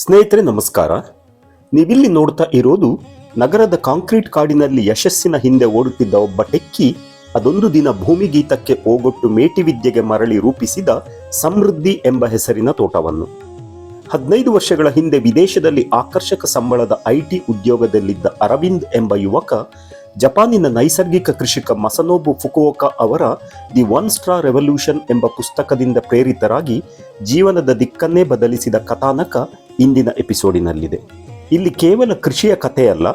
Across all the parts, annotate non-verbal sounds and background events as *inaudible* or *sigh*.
ಸ್ನೇಹಿತರೆ, ನಮಸ್ಕಾರ. ನೀವಿಲ್ಲಿ ನೋಡ್ತಾ ಇರೋದು ನಗರದ ಕಾಂಕ್ರೀಟ್ ಕಾಡಿನಲ್ಲಿ ಯಶಸ್ಸಿನ ಹಿಂದೆ ಓಡುತ್ತಿದ್ದ ಒಬ್ಬ ಟೆಕ್ಕಿ ಅದೊಂದು ದಿನ ಭೂಮಿಗೀತಕ್ಕೆ ಓಗೊಟ್ಟು ಮೇಟಿವಿದ್ಯೆಗೆ ಮರಳಿ ರೂಪಿಸಿದ ಸಮೃದ್ಧಿ ಎಂಬ ಹೆಸರಿನ ತೋಟವನ್ನು. ಹದಿನೈದು ವರ್ಷಗಳ ಹಿಂದೆ ವಿದೇಶದಲ್ಲಿ ಆಕರ್ಷಕ ಸಂಬಳದ ಐಟಿ ಉದ್ಯೋಗದಲ್ಲಿದ್ದ ಅರವಿಂದ್ ಎಂಬ ಯುವಕ ಜಪಾನಿನ ನೈಸರ್ಗಿಕ ಕೃಷಿಕ ಮಸನೋಬು ಫುಕುವೋಕ ಅವರ ದಿ ಒನ್ ಸ್ಟಾರ್ ರೆವಲ್ಯೂಷನ್ ಎಂಬ ಪುಸ್ತಕದಿಂದ ಪ್ರೇರಿತರಾಗಿ ಜೀವನದ ದಿಕ್ಕನ್ನೇ ಬದಲಿಸಿದ ಕಥಾನಕ ಇಂದಿನ ಎಪಿಸೋಡಿನಲ್ಲಿದೆ. ಇಲ್ಲಿ ಕೇವಲ ಕೃಷಿಯ ಕಥೆಯಲ್ಲ,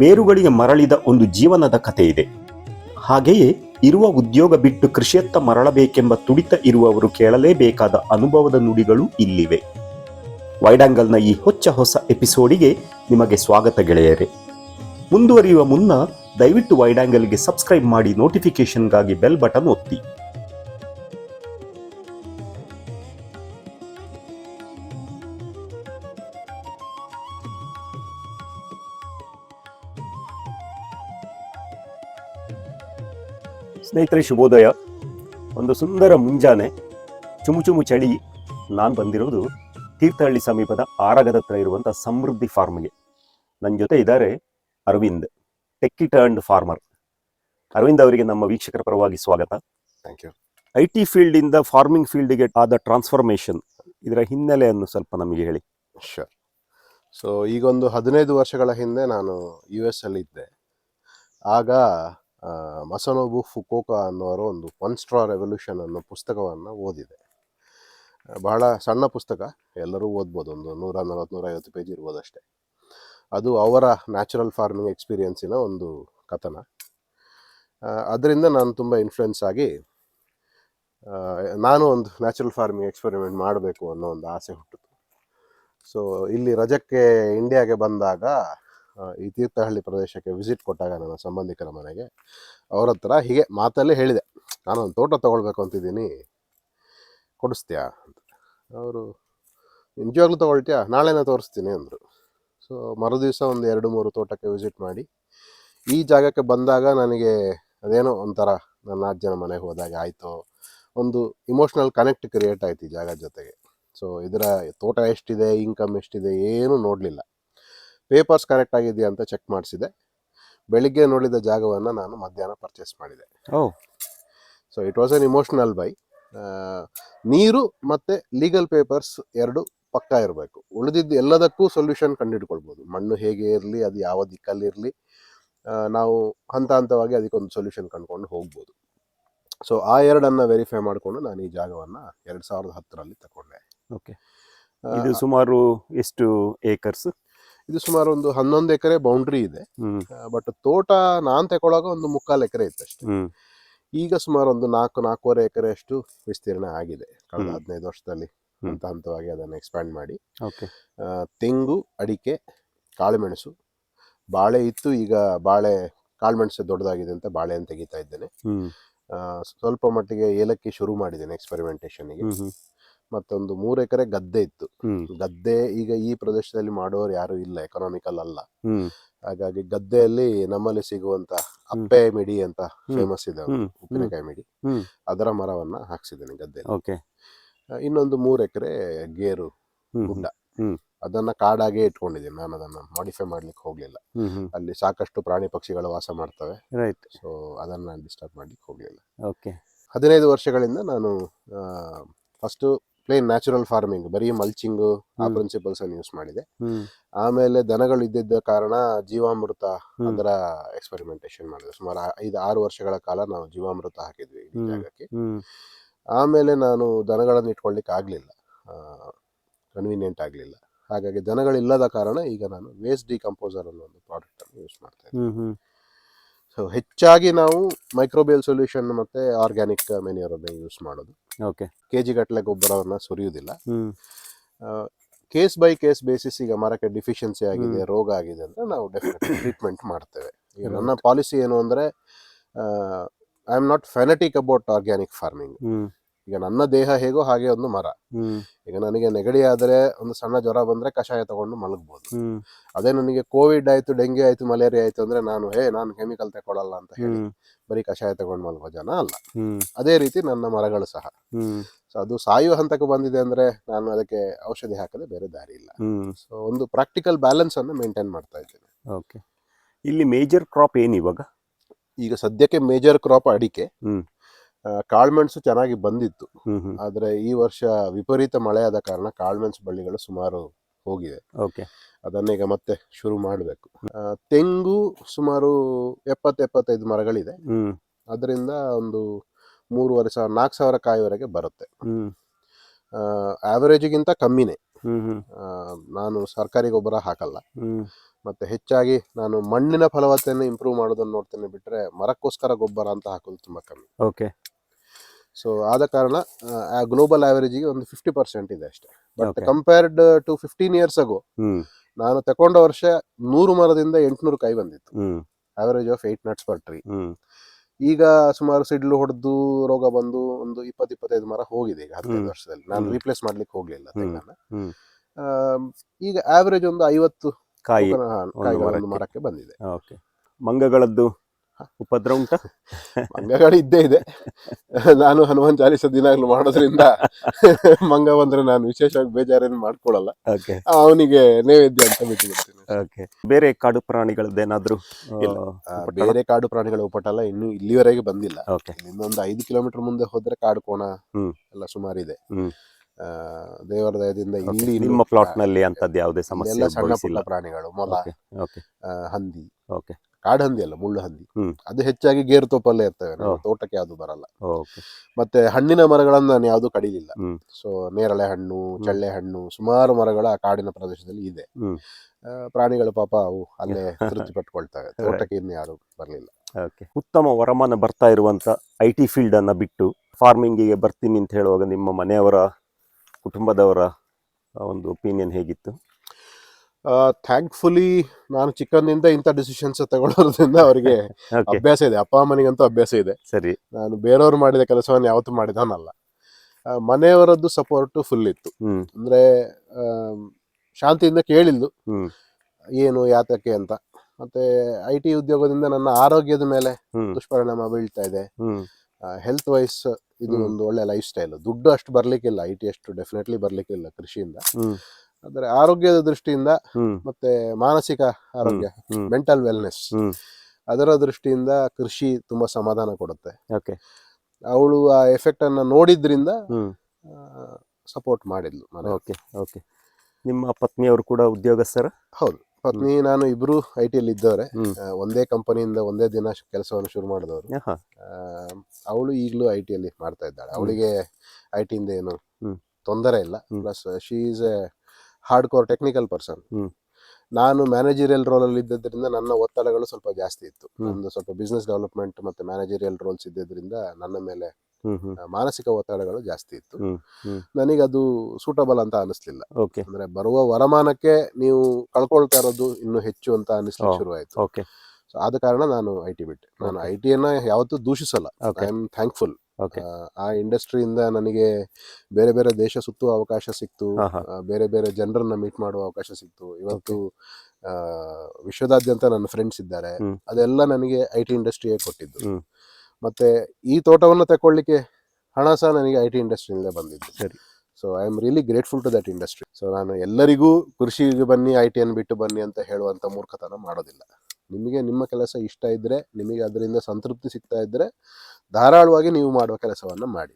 ಬೇರುಗಳಿಗೆ ಮರಳಿದ ಒಂದು ಜೀವನದ ಕಥೆ ಇದೆ ಹಾಗೆಯೇ ಇರುವ ಉದ್ಯೋಗ ಬಿಟ್ಟು ಕೃಷಿಯತ್ತ ಮರಳಬೇಕೆಂಬ ತುಡಿತ ಇರುವವರು ಕೇಳಲೇಬೇಕಾದ ಅನುಭವದ ನುಡಿಗಳು ಇಲ್ಲಿವೆ. ವೈಡಾಂಗಲ್ನ ಈ ಹೊಚ್ಚ ಹೊಸ ಎಪಿಸೋಡಿಗೆ ನಿಮಗೆ ಸ್ವಾಗತ ಗೆಳೆಯರೆ. ಮುಂದುವರಿಯುವ ಮುನ್ನ ದಯವಿಟ್ಟು ವೈಡಾಂಗಲ್ಗೆ ಸಬ್ಸ್ಕ್ರೈಬ್ ಮಾಡಿ ನೋಟಿಫಿಕೇಶನ್ಗಾಗಿ ಬೆಲ್ ಬಟನ್ ಒತ್ತಿ. ಸ್ನೇಹಿತರೆ ಶುಭೋದಯ. ಒಂದು ಸುಂದರ ಮುಂಜಾನೆ ಚುಮು ಚುಮು ಚಳಿ ನಾನು ಬಂದಿರೋದು ತೀರ್ಥಹಳ್ಳಿ ಸಮೀಪದ ಆರಗದ ಹತ್ರ ಇರುವಂಥ ಸಮೃದ್ಧಿ ಫಾರ್ಮ್ಗೆ. ನನ್ನ ಜೊತೆ ಇದ್ದಾರೆ Arvind techie turned farmer. Arvind ಅವರಿಗೆ ನಮ್ಮ ವೀಕ್ಷಕರ ಪರವಾಗಿ ಸ್ವಾಗತ. ಥ್ಯಾಂಕ್ ಯು ಐ ಟಿ ಫೀಲ್ಡಿಂದ ಫಾರ್ಮಿಂಗ್ ಫೀಲ್ಡ್ಗೆ ಆದ ಟ್ರಾನ್ಸ್ಫಾರ್ಮೇಷನ್ ಇದರ ಹಿನ್ನೆಲೆಯನ್ನು ಸ್ವಲ್ಪ ನಮಗೆ ಹೇಳಿ. ಶೋರ್ ಸೊ ಈಗ ಒಂದು ಹದಿನೈದು ವರ್ಷಗಳ ಹಿಂದೆ ನಾನು ಯು ಎಸ್ ಅಲ್ಲಿ ಇದ್ದೆ ಆಗ ಮಸನೋಬು ಫುಕೋಕ ಅನ್ನೋರು ಒಂದು ಒನ್ ಸ್ಟ್ರಾ ರೆವಲ್ಯೂಷನ್ ಅನ್ನೋ ಪುಸ್ತಕವನ್ನು ಓದಿದೆ. ಬಹಳ ಸಣ್ಣ ಪುಸ್ತಕ. ಎಲ್ಲರೂ ಓದ್ಬೋದು, ಒಂದು ನೂರ ನಲವತ್ತು ನೂರೈವತ್ತು ಪೇಜ್ ಇರ್ಬೋದಷ್ಟೇ ಅದು ಅವರ ನ್ಯಾಚುರಲ್ ಫಾರ್ಮಿಂಗ್ ಎಕ್ಸ್ಪೀರಿಯನ್ಸಿನ ಒಂದು ಕಥನ. ಅದರಿಂದ ನಾನು ತುಂಬ ಇನ್ಫ್ಲುಯೆನ್ಸ್ ಆಗಿ ನಾನು ಒಂದು ನ್ಯಾಚುರಲ್ ಫಾರ್ಮಿಂಗ್ ಎಕ್ಸ್ಪೆರಿಮೆಂಟ್ ಮಾಡಬೇಕು ಅನ್ನೋ ಒಂದು ಆಸೆ ಹುಟ್ಟಿತು. ಸೊ, ಇಲ್ಲಿ ರಜಕ್ಕೆ ಇಂಡಿಯಾಗೆ ಬಂದಾಗ ಈ ತೀರ್ಥಹಳ್ಳಿ ಪ್ರದೇಶಕ್ಕೆ ವಿಸಿಟ್ ಕೊಟ್ಟಾಗ ನನ್ನ ಸಂಬಂಧಿಕರ ಮನೆಗೆ, ಅವ್ರ ಹತ್ರ ಹೀಗೆ ಮಾತಲ್ಲೇ ಹೇಳಿದೆ, ನಾನು ಒಂದು ತೋಟ ತೊಗೊಳ್ಬೇಕು ಅಂತಿದ್ದೀನಿ, ಕೊಡಿಸ್ತೀಯಾ? ಅಂತ. ಅವರು, ನಿಜವಾಗ್ಲೂ ತೊಗೊಳ್ತೀಯಾ? ನಾಳೆನೇ ತೋರಿಸ್ತೀನಿ ಅಂದರು. ಸೊ ಮರುದಿವಸ ಒಂದು ಎರಡು ಮೂರು ತೋಟಕ್ಕೆ ವಿಸಿಟ್ ಮಾಡಿ, ಈ ಜಾಗಕ್ಕೆ ಬಂದಾಗ ನನಗೆ ಅದೇನೋ ಒಂಥರ ನನ್ನ ಅಜ್ಜನ ಮನೆಗೆ ಹೋದಾಗ ಆಯಿತು. ಒಂದು ಇಮೋಷ್ನಲ್ ಕನೆಕ್ಟ್ ಕ್ರಿಯೇಟ್ ಆಯ್ತು ಈ ಜಾಗದ ಜೊತೆಗೆ. ಸೊ ಇದರ ತೋಟ ಎಷ್ಟಿದೆ ಇನ್ಕಮ್ ಎಷ್ಟಿದೆ ಏನೂ ನೋಡಲಿಲ್ಲ. ಪೇಪರ್ಸ್ ಕರೆಕ್ಟ್ ಆಗಿದೆಯಾ ಅಂತ ಚೆಕ್ ಮಾಡಿಸಿದೆ. ಬೆಳಿಗ್ಗೆ ನೋಡಿದ ಜಾಗವನ್ನು ನಾನು ಮಧ್ಯಾಹ್ನ ಪರ್ಚೇಸ್ ಮಾಡಿದೆ. ಓ. So it was an emotional buy ನೀರು ಮತ್ತು ಲೀಗಲ್ ಪೇಪರ್ಸ್ ಎರಡು ಪಕ್ಕ ಇರಬೇಕು. ಉಳಿದಿದ್ದು ಎಲ್ಲದಕ್ಕೂ ಸೊಲ್ಯೂಷನ್ ಕಂಡುಹಿಡ್ಕೊಳ್ಬೋದು ಮಣ್ಣು ಹೇಗೆ ಇರಲಿ ಅದು ಯಾವ ದಿಕ್ಕಲ್ಲಿರಲಿ ನಾವು ಹಂತ ಹಂತವಾಗಿ ಅದಕ್ಕೊಂದು ಸೊಲ್ಯೂಷನ್ ಕಂಡುಕೊಂಡು ಹೋಗ್ಬೋದು. ಸೊ ಆ ಎರಡನ್ನು ವೆರಿಫೈ ಮಾಡಿಕೊಂಡು ನಾನು ಈ ಜಾಗವನ್ನು ಎರಡು ಸಾವಿರದ ಹತ್ತರಲ್ಲಿ ತಗೊಂಡೆ ಓಕೆ ಇದು ಸುಮಾರು ಎಷ್ಟು ಏಕರ್ಸ್ ಇದು ಸುಮಾರು ಒಂದು ಹನ್ನೊಂದು ಎಕರೆ ಬೌಂಡ್ರಿ ಇದೆ. ಬಟ್ ತೋಟ ನಾನು ತಗೊಳಗ ಒಂದು ಮುಕ್ಕಾಲು ಎಕರೆ ಇತ್ತು ಅಷ್ಟೇ. ಈಗ ಸುಮಾರು ಒಂದು ನಾಲ್ಕು ನಾಲ್ಕೂವರೆ ಎಕರೆ ಅಷ್ಟು ವಿಸ್ತೀರ್ಣ ಆಗಿದೆ ಕಳೆದ. ಹದಿನೈದು ವರ್ಷದಲ್ಲಿ. ಹಂತ ಹಂತವಾಗಿ ಅದನ್ನು ಎಕ್ಸ್ಪ್ಯಾಂಡ್ ಮಾಡಿ. ಓಕೆ. ತೆಂಗು ಅಡಿಕೆ ಕಾಳುಮೆಣಸು ಬಾಳೆ ಇತ್ತು. ಈಗ ಬಾಳೆ ಕಾಳುಮೆಣಸು ದೊಡ್ಡದಾಗಿದೆ ಅಂತ ಬಾಳೆಯನ್ನು ತೆಗಿತಾ ಇದ್ದೇನೆ. ಸ್ವಲ್ಪ ಮಟ್ಟಿಗೆ ಏಲಕ್ಕಿ ಶುರು ಮಾಡಿದ್ದೇನೆ ಎಕ್ಸ್ಪೆರಿಮೆಂಟೇಷನ್ಗೆ ಮತ್ತೊಂದು ಮೂರು ಎಕರೆ ಗದ್ದೆ ಇತ್ತು. ಗದ್ದೆ ಈಗ ಈ ಪ್ರದೇಶದಲ್ಲಿ ಮಾಡೋರು ಯಾರು ಇಲ್ಲ ಎಕನಾಮಿಕಲ್ ಅಲ್ಲ. ಹಾಗಾಗಿ ಗದ್ದೆಯಲ್ಲಿ ನಮ್ಮಲ್ಲಿ ಸಿಗುವಂತ ಅಪ್ಪೆ ಮಿಡಿ ಅಂತ ಫೇಮಸ್ ಇದೆ. ಉಪ್ಪಿನಕಾಯಿ ಮಿಡಿ. ಅದರ ಮರವನ್ನ ಹಾಕ್ಸಿದ್ದೇನೆ ಗದ್ದೆಯಲ್ಲಿ. ಓಕೆ. ಇನ್ನೊಂದು ಮೂರು ಎಕರೆ ಗೇರು ಗುಡ್ಡ. ಅದನ್ನ ಕಾಡಾಗೆ ಇಟ್ಕೊಂಡಿದ್ದೀನಿ. ನಾನು ಅದನ್ನ ಮಾಡಿಫೈ ಮಾಡ್ಲಿಕ್ಕೆ ಹೋಗ್ಲಿಲ್ಲ. ಅಲ್ಲಿ ಸಾಕಷ್ಟು ಪ್ರಾಣಿ ಪಕ್ಷಿಗಳು ವಾಸ ಮಾಡ್ತವೆ. ಸೊ ಅದನ್ನ ಡಿಸ್ಟರ್ಬ್ ಮಾಡ್ಲಿಕ್ಕೆ ಹೋಗ್ಲಿಲ್ಲ. ಓಕೆ. ಹದಿನೈದು ವರ್ಷಗಳಿಂದ ನಾನು ಫಸ್ಟ್ ಪ್ಲೇನ್ ನ್ಯಾಚುರಲ್ ಫಾರ್ಮಿಂಗ್ ಬರೀ ಮಲ್ಚಿಂಗು ಆ ಪ್ರಿನ್ಸಿಪಲ್ಸ್ ಅನ್ನು ಯೂಸ್ ಮಾಡಿದೆ. ಆಮೇಲೆ ದನಗಳು ಇದ್ದಿದ್ದ ಕಾರಣ ಜೀವಾಮೃತ. ಅದರ ಎಕ್ಸ್ಪೆರಿಮೆಂಟೇಷನ್ ಮಾಡಿದೆ. ಸುಮಾರು ಐದು ಆರು ವರ್ಷಗಳ ಕಾಲ ನಾವು ಜೀವಾಮೃತ ಹಾಕಿದ್ವಿ ಜಾಗಕ್ಕೆ. ಆಮೇಲೆ ನಾನು ದನಗಳನ್ನು ಇಟ್ಕೊಳ್ಳಿಕ್ಕೆ ಆಗಲಿಲ್ಲ. ಕನ್ವೀನಿಯೆಂಟ್ ಆಗಲಿಲ್ಲ. ಹಾಗಾಗಿ ದನಗಳಿಲ್ಲದ ಕಾರಣ ಈಗ ನಾನು ವೇಸ್ಟ್ ಡಿಕಂಪೋಸರ್ ಅನ್ನೋ ಒಂದು ಪ್ರಾಡಕ್ಟ್ ಅನ್ನು ಯೂಸ್ ಮಾಡ್ತಾ ಇದ್ದೀನಿ. ಸೊ ಹೆಚ್ಚಾಗಿ ನಾವು ಮೈಕ್ರೋಬಿಯಲ್ ಸೊಲ್ಯೂಷನ್ ಮತ್ತೆ ಆರ್ಗ್ಯಾನಿಕ್ ಮೆನ್ಯೂರನ್ನು ಯೂಸ್ ಮಾಡೋದು. ಓಕೆ ಕೆ ಜಿ ಗಟ್ಟಲೆ ಗೊಬ್ಬರವನ್ನು ಸುರಿಯುವುದಿಲ್ಲ. ಕೇಸ್ ಬೈ ಕೇಸ್ ಬೇಸಿಸ್ ಈಗ ಮರಕ್ಕೆ ಡಿಫಿಷಿಯನ್ಸಿ ಆಗಿದೆ ರೋಗ ಆಗಿದೆ ಅಂದರೆ ನಾವು ಡೆಫಿನೆಟ್ ಟ್ರೀಟ್ಮೆಂಟ್ *coughs* ಮಾಡ್ತೇವೆ. ಈಗ. ನನ್ನ ಪಾಲಿಸಿ ಏನು ಅಂದ್ರೆ I am not fanatic about organic farming ಈಗ ನನ್ನ ದೇಹ ಹೇಗೋ ಹಾಗೆ ಒಂದು ಮರ. ಈಗ ನನಗೆ ನೆಗಡಿ ಆದರೆ ಒಂದು ಸಣ್ಣ ಜ್ವರ ಬಂದ್ರೆ ಕಷಾಯ ತಗೊಂಡು ಮಲಗ್ಬೋದು. ಅದೇ ನನಗೆ ಕೋವಿಡ್ ಆಯ್ತು ಡೆಂಗಿ ಆಯ್ತು ಮಲೇರಿಯಾ ಆಯ್ತು ಅಂದ್ರೆ ನಾನು ಹೇ ನಾನು ಕೆಮಿಕಲ್ ತಗೊಳ್ಳಲ್ಲ ಅಂತ ಹೇಳಿ ಬರೀ ಕಷಾಯ ತಗೊಂಡು ಮಲಗೋ ಜನ ಅಲ್ಲ. ಅದೇ ರೀತಿ ನನ್ನ ಮರಗಳು ಸಹ. ಸೊ ಅದು ಸಾಯುವ ಹಂತಕ್ಕೆ ಬಂದಿದೆ ಅಂದ್ರೆ ನಾನು ಅದಕ್ಕೆ ಔಷಧಿ ಹಾಕದೆ ಬೇರೆ ದಾರಿ ಇಲ್ಲ. ಸೊ ಒಂದು ಪ್ರಾಕ್ಟಿಕಲ್ ಬ್ಯಾಲೆನ್ಸ್ ಅನ್ನು ಮೇಂಟೈನ್ ಮಾಡ್ತಾ ಇದ್ದೇನೆ. ಓಕೆ ಇಲ್ಲಿ ಮೇಜರ್ ಕ್ರಾಪ್ ಏನು ಇವಾಗ? ಈಗ ಸದ್ಯಕ್ಕೆ ಮೇಜರ್ ಕ್ರಾಪ್ ಅಡಿಕೆ. ಕಾಳ್ಮೆಣಸು ಚೆನ್ನಾಗಿ ಬಂದಿತ್ತು. ಆದರೆ ಈ ವರ್ಷ ವಿಪರೀತ ಮಳೆ ಆದ ಕಾರಣ ಕಾಳ್ಮೆಣಸು ಬಳ್ಳಿಗಳು ಸುಮಾರು ಹೋಗಿದೆ ಓಕೆ. ಅದನ್ನೀಗ ಮತ್ತೆ ಶುರು ಮಾಡಬೇಕು. ತೆಂಗು ಸುಮಾರು ಎಪ್ಪತ್ತು ಎಪ್ಪತ್ತೈದು ಮರಗಳಿದೆ. ಅದರಿಂದ ಒಂದು ಮೂರುವರೆ ಸಾವಿರ ನಾಲ್ಕು ಸಾವಿರ ಕಾಯಿವರೆಗೆ ಬರುತ್ತೆ. ಆವರೇಜ್ಗಿಂತ ಕಮ್ಮಿನೇ. ನಾನು ಸರ್ಕಾರಿ ಗೊಬ್ಬರ ಹಾಕಲ್ಲ. ಮತ್ತೆ ಹೆಚ್ಚಾಗಿ ನಾನು ಮಣ್ಣಿನ ಫಲವತ್ತತೆಯನ್ನು ಇಂಪ್ರೂವ್ ಮಾಡೋದನ್ನು ನೋಡ್ತೇನೆ ಬಿಟ್ರೆ ಮರಕ್ಕೋಸ್ಕರ ಗೊಬ್ಬರ ಅಂತ ಹಾಕೋದು ತುಂಬಾ ಕಮ್ಮಿ. ಓಕೆ. ಸೊ ಆದ ಕಾರಣ ಆ ಗ್ಲೋಬಲ್ ಆವರೇಜಿಗೆ ಒಂದು ಫಿಫ್ಟಿ ಪರ್ಸೆಂಟ್ ಇದೆ ಅಷ್ಟೇ. But compared to fifteen years ago ನಾನು ತಕೊಂಡ ವರ್ಷ ನೂರು ಮರದಿಂದ ಎಂಟುನೂರು ಕಾಯಿ ಬಂದಿತ್ತು. Average of eight nuts per tree ಈಗ ಸುಮಾರು ಸಿಡ್ಲು ಹೊಡೆದು ರೋಗ ಬಂದು ಒಂದು ಇಪ್ಪತ್ತು ಇಪ್ಪತ್ತೈದು ಮರ ಹೋಗಿದೆ ಈಗ ಹದಿನೈದು. ವರ್ಷದಲ್ಲಿ. ನಾನು. ರೀಪ್ಲೇಸ್ ಮಾಡ್ಲಿಕ್ಕೆ ಹೋಗ್ಲಿಲ್ಲ ಈಗ ಆವರೇಜ್ ಒಂದು ಐವತ್ತು ಕಾಯಿ. ಮರಕ್ಕೆ. ಮರಕ್ಕೆ ಬಂದಿದೆ. ಓಕೆ. ಮಂಗಗಳದ್ದು? ಉಪದ್ರ ಉಂಟಾ? ಮಂಗಗಳು ಇದ್ದೇ ಇದೆ. ನಾನು ಹನುಮಾನ್ ಚಾಲಿಸ ದಿನಾಗ್ಲೂ ಮಾಡೋದ್ರಿಂದ ಮಂಗ ಬಂದ್ರೆ ನಾನು ವಿಶೇಷವಾಗಿ ಬೇಜಾರೇನು ಮಾಡ್ಕೊಳಲ್ಲ. ಅವನಿಗೆ ನೈವೇದ್ಯ ಅಂತ ಬಿಟ್ಟು ಬಿಡ್ತೀನಿ. ಓಕೆ ಬೇರೆ ಕಾಡು ಪ್ರಾಣಿಗಳದ್ದೇನಾದ್ರೂ. ಬೇರೆ ಕಾಡು ಪ್ರಾಣಿಗಳ ಉಪಟಳ ಇನ್ನು ಇಲ್ಲಿವರೆಗೆ ಬಂದಿಲ್ಲ. ಇನ್ನೊಂದು ಐದು ಕಿಲೋಮೀಟರ್ ಮುಂದೆ ಹೋದ್ರೆ ಕಾಡು ಕೋಣ. ಎಲ್ಲ ಸುಮಾರಿದೆ. ದೇವರ ದಯದಿಂದ ಇಲ್ಲಿ ನಿಮ್ಮ ಪ್ಲಾಟ್ನಲ್ಲಿ ಅಂತದ್ದು ಯಾವುದೇ ಸಮಸ್ಯೆ ಸಣ್ಣ ಪುಟ್ಟ ಪ್ರಾಣಿಗಳು ಮೊಲ ಹಂದಿ. ಓಕೆ ಕಾಡು ಹಂದಿ ಅಲ್ಲ ಮುಳ್ಳು ಹಂದಿ. ಅದು ಹೆಚ್ಚಾಗಿ ಗೇರು ತೋಪಲ್ಲೇ ಇರ್ತವೆ ನಮ್ಮ ತೋಟಕ್ಕೆ ಯಾವುದು ಬರಲ್ಲ. ಮತ್ತೆ ಹಣ್ಣಿನ ಮರಗಳನ್ನ ನಾನು ಯಾವುದು ಕಡಿಲಿಲ್ಲ. ಸೊ ನೇರಳೆ ಹಣ್ಣು ಚಳ್ಳೆ ಹಣ್ಣು ಸುಮಾರು ಮರಗಳ ಆ ಕಾಡಿನ ಪ್ರದೇಶದಲ್ಲಿ ಇದೆ. ಪ್ರಾಣಿಗಳು ಪಾಪ ಅವು ಅಲ್ಲೇ *laughs* ತೃಪ್ತಿ ಪಟ್ಕೊಳ್ತವೆ. ತೋಟಕ್ಕೆ ಇನ್ನು ಯಾರು ಬರಲಿಲ್ಲ. ಓಕೆ. ಉತ್ತಮ ವರಮಾನ ಬರ್ತಾ ಇರುವಂತ ಐ ಟಿ ಫೀಲ್ಡ್ ಅನ್ನ ಬಿಟ್ಟು ಫಾರ್ಮಿಂಗಿಗೆ ಬರ್ತೀನಿ ಅಂತ ಹೇಳುವಾಗ ನಿಮ್ಮ ಮನೆಯವರ ಕುಟುಂಬದವರ ಒಂದು ಒಪಿನಿಯನ್ ಹೇಗಿತ್ತು? ಥ್ಯಾಂಕ್ಫುಲಿ ನಾನು ಚಿಕ್ಕಂದಿಂದ ಇಂಥ ಡಿಸಿಷನ್ಸ್ ತಗೊಳ್ಳೋದ್ರಿಂದ ಅವರಿಗೆ *laughs* ಅಭ್ಯಾಸ ಇದೆ. ಅಪ್ಪ ಅಮ್ಮನಿಗಂತೂ ಅಭ್ಯಾಸ ಇದೆ. ಸರಿ. ನಾನು ಬೇರೆಯವ್ರು ಮಾಡಿದ ಕೆಲಸವನ್ನು ಯಾವತ್ತೂ ಮಾಡಿದವನಲ್ಲ ಮನೆಯವರದ್ದು ಸಪೋರ್ಟ್ ಫುಲ್ ಇತ್ತು. ಅಂದ್ರೆ ಶಾಂತಿಯಿಂದ ಕೇಳಿದ್ದು ಏನು ಯಾತಕ್ಕೆ ಅಂತ. ಮತ್ತೆ ಐ ಟಿ ಉದ್ಯೋಗದಿಂದ ನನ್ನ ಆರೋಗ್ಯದ ಮೇಲೆ ದುಷ್ಪರಿಣಾಮ ಬೀಳ್ತಾ ಇದೆ. ಹೆಲ್ತ್ ವೈಸ್ ಇದು ಒಂದು ಒಳ್ಳೆ ಲೈಫ್ ಸ್ಟೈಲ್ ದುಡ್ಡು ಅಷ್ಟು ಬರ್ಲಿಕ್ಕಿಲ್ಲ. ಐ ಟಿ ಅಷ್ಟು ಡೆಫಿನೆಟ್ಲಿ ಬರ್ಲಿಕ್ಕಿಲ್ಲ ಕೃಷಿಯಿಂದ. ಆದರೆ ಆರೋಗ್ಯದ ದೃಷ್ಟಿಯಿಂದ ಮತ್ತೆ ಮಾನಸಿಕ ಆರೋಗ್ಯ ಮೆಂಟಲ್ ವೆಲ್ನೆಸ್ ಅದರ ದೃಷ್ಟಿಯಿಂದ ಕೃಷಿ ತುಂಬಾ ಸಮಾಧಾನ ಕೊಡುತ್ತೆ. ಓಕೆ. ಅವಳು ಆ ಎಫೆಕ್ಟ್ ಅನ್ನ ನೋಡಿದ್ರಿಂದ ಸಪೋರ್ಟ್ ಮಾಡಿದ್ಲು ಮನೆ. Okay okay. ನಿಮ್ಮ ಪತ್ನಿಯವರು ಕೂಡ ಉದ್ಯೋಗಸ್ಥರ? ಹೌದು. ಪತ್ನಿ ನಾನು ಇಬ್ರು ಐ ಟಿಯಲ್ಲಿ ಇದ್ದವ್ರೆ. ಒಂದೇ ಕಂಪನಿಯಿಂದ ಒಂದೇ ದಿನ ಕೆಲಸವನ್ನು ಶುರು ಮಾಡಿದವರು. ಅವಳು ಈಗಲೂ ಐ ಟಿಯಲ್ಲಿ ಮಾಡ್ತಾ ಇದ್ದಾಳೆ. ಅವಳಿಗೆ ಐ ಟಿಯಿಂದ ಏನು. ತೊಂದರೆ ಇಲ್ಲ. Plus she is a hardcore technical person. ನಾನು ಮ್ಯಾನೇಜರಿಯಲ್ ರೋಲಲ್ಲಿ ಇದ್ದದ್ರಿಂದ ನನ್ನ ಒತ್ತಡಗಳು ಸ್ವಲ್ಪ ಜಾಸ್ತಿ ಇತ್ತು. ಒಂದು ಸ್ವಲ್ಪ ಬಿಸ್ನೆಸ್ ಡೆವಲಪ್ಮೆಂಟ್ ಮತ್ತೆ ಮ್ಯಾನೇಜರಿಯಲ್ ರೋಲ್ಸ್ ಇದ್ದಿದ್ರಿಂದ ನನ್ನ ಮೇಲೆ ಮಾನಸಿಕ ಒತ್ತಡಗಳು ಜಾಸ್ತಿ ಇತ್ತು. ನನಗದು ಹ್ಮ್. ನನಗೆ ಅದು ಸೂಟಬಲ್ ಅಂತ ಅನಿಸ್ಲಿಲ್ಲ. ಅಂದ್ರೆ ಬರುವ ವರಮಾನಕ್ಕೆ ನೀವು ಕಳ್ಕೊಳ್ತಾ ಇರೋದು ಇನ್ನು ಹೆಚ್ಚು ಅಂತ ಅನಿಸ್ಲಿಕ್ಕೆ ಓ. ಶುರುವಾಯಿತು. ಆದ ಕಾರಣ ನಾನು ಐ ಟಿ ಬಿಟ್ಟೆ. ನಾನು ಐ ಟಿಯನ್ನ ಯಾವತ್ತೂ ದೂಷಿಸಲ್ಲ. ಐ ಆಮ್ ಥ್ಯಾಂಕ್ಫುಲ್ ಆ ಇಂಡಸ್ಟ್ರಿಯಿಂದ ನನಗೆ ಬೇರೆ ಬೇರೆ ದೇಶ ಸುತ್ತುವ ಅವಕಾಶ ಸಿಕ್ತು. ಬೇರೆ ಬೇರೆ ಜನರನ್ನ ಮೀಟ್ ಮಾಡುವ ಅವಕಾಶ ಸಿಕ್ತು. ಇವತ್ತು ವಿಶ್ವದಾದ್ಯಂತ ನನ್ನ ಫ್ರೆಂಡ್ಸ್ ಇದ್ದಾರೆ. ಅದೆಲ್ಲ ನನಗೆ ಐ ಟಿ ಇಂಡಸ್ಟ್ರಿಯೇ ಕೊಟ್ಟಿದ್ದು. ಮತ್ತೆ ಈ ತೋಟವನ್ನು ತಕೊಳ್ಳಿಕ್ಕೆ ಹಣ ಸಹ ನನಗೆ ಐ ಟಿ ಇಂಡಸ್ಟ್ರಿಯಿಂದ ಬಂದಿದ್ದು. ಸರಿ. So I am really grateful to that industry so ನಾನು ಎಲ್ಲರಿಗೂ ಕೃಷಿಗೆ ಬನ್ನಿ ಐ ಟಿಯನ್ನು ಬಿಟ್ಟು ಬನ್ನಿ ಅಂತ ಹೇಳುವಂಥ ಮೂರ್ಖತನ ಮಾಡೋದಿಲ್ಲ. ನಿಮಗೆ ನಿಮ್ಮ ಕೆಲಸ ಇಷ್ಟ ಇದ್ರೆ ನಿಮಗೆ ಅದರಿಂದ ಸಂತೃಪ್ತಿ ಸಿಗ್ತಾ ಇದ್ರೆ ಧಾರಾಳವಾಗಿ ನೀವು ಮಾಡುವ ಕೆಲಸವನ್ನ ಮಾಡಿ.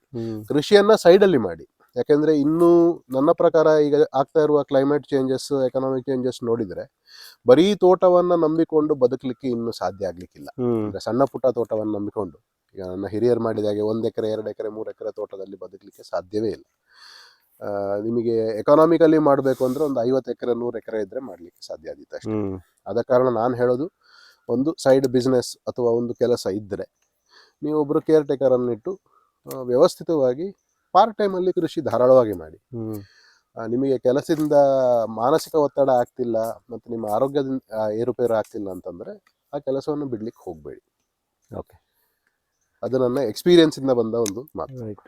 ಕೃಷಿಯನ್ನ ಸೈಡಲ್ಲಿ ಮಾಡಿ. ಯಾಕೆಂದ್ರೆ ಇನ್ನು ನನ್ನ ಪ್ರಕಾರ ಈಗ ಆಗ್ತಾ ಇರುವ ಕ್ಲೈಮೇಟ್ ಚೇಂಜಸ್ ಎಕನಾಮಿಕ್ ಚೇಂಜಸ್ ನೋಡಿದ್ರೆ ಬರೀ ತೋಟವನ್ನ ನಂಬಿಕೊಂಡು ಬದುಕಲಿಕ್ಕೆ ಇನ್ನು ಸಾಧ್ಯ ಆಗ್ಲಿಕ್ಕಿಲ್ಲ. ಸಣ್ಣ ಪುಟ್ಟ ತೋಟವನ್ನು ನಂಬಿಕೊಂಡು ಈಗ ನನ್ನ ಹಿರಿಯರು ಮಾಡಿದ ಹಾಗೆ ಒಂದ್ ಎಕರೆ ಎರಡು ಎಕರೆ ಮೂರು ಎಕರೆ ತೋಟದಲ್ಲಿ ಬದುಕಲಿಕ್ಕೆ ಸಾಧ್ಯವೇ ಇಲ್ಲ. ನಿಮಗೆ ಎಕನಾಮಿಕಲಿ ಮಾಡಬೇಕು ಅಂದ್ರೆ ಒಂದು ಐವತ್ತು ಎಕರೆ ನೂರು ಎಕರೆ ಇದ್ರೆ ಮಾಡ್ಲಿಕ್ಕೆ ಸಾಧ್ಯ ಆದಿತ್ತು ಅಷ್ಟೇ. ಆದ ಕಾರಣ ನಾನು ಹೇಳೋದು ಒಂದು ಸೈಡ್ ಬಿಸ್ನೆಸ್ ಅಥವಾ ಒಂದು ಕೆಲಸ ಇದ್ದರೆ ನೀವು ಒಬ್ಬರು ಕೇರ್ ಟೇಕರ್ ಇಟ್ಟು ಆ, ವ್ಯವಸ್ಥಿತವಾಗಿ ಪಾರ್ಟ್ ಟೈಮಲ್ಲಿ ಕೃಷಿ ಧಾರಾಳವಾಗಿ ಮಾಡಿ. ನಿಮಗೆ ಕೆಲಸದಿಂದ ಮಾನಸಿಕ ಒತ್ತಡ ಆಗ್ತಿಲ್ಲ ಮತ್ತು ನಿಮ್ಮ ಆರೋಗ್ಯದಿಂದ ಏರುಪೇರು ಆಗ್ತಿಲ್ಲ ಅಂತಂದರೆ ಆ ಕೆಲಸವನ್ನು ಬಿಡ್ಲಿಕ್ಕೆ ಹೋಗಬೇಡಿ. ಓಕೆ ಅದು ನನ್ನ ಎಕ್ಸ್ಪೀರಿಯನ್ಸಿಂದ ಬಂದ ಒಂದು ಮಾತು. ರೈಟ್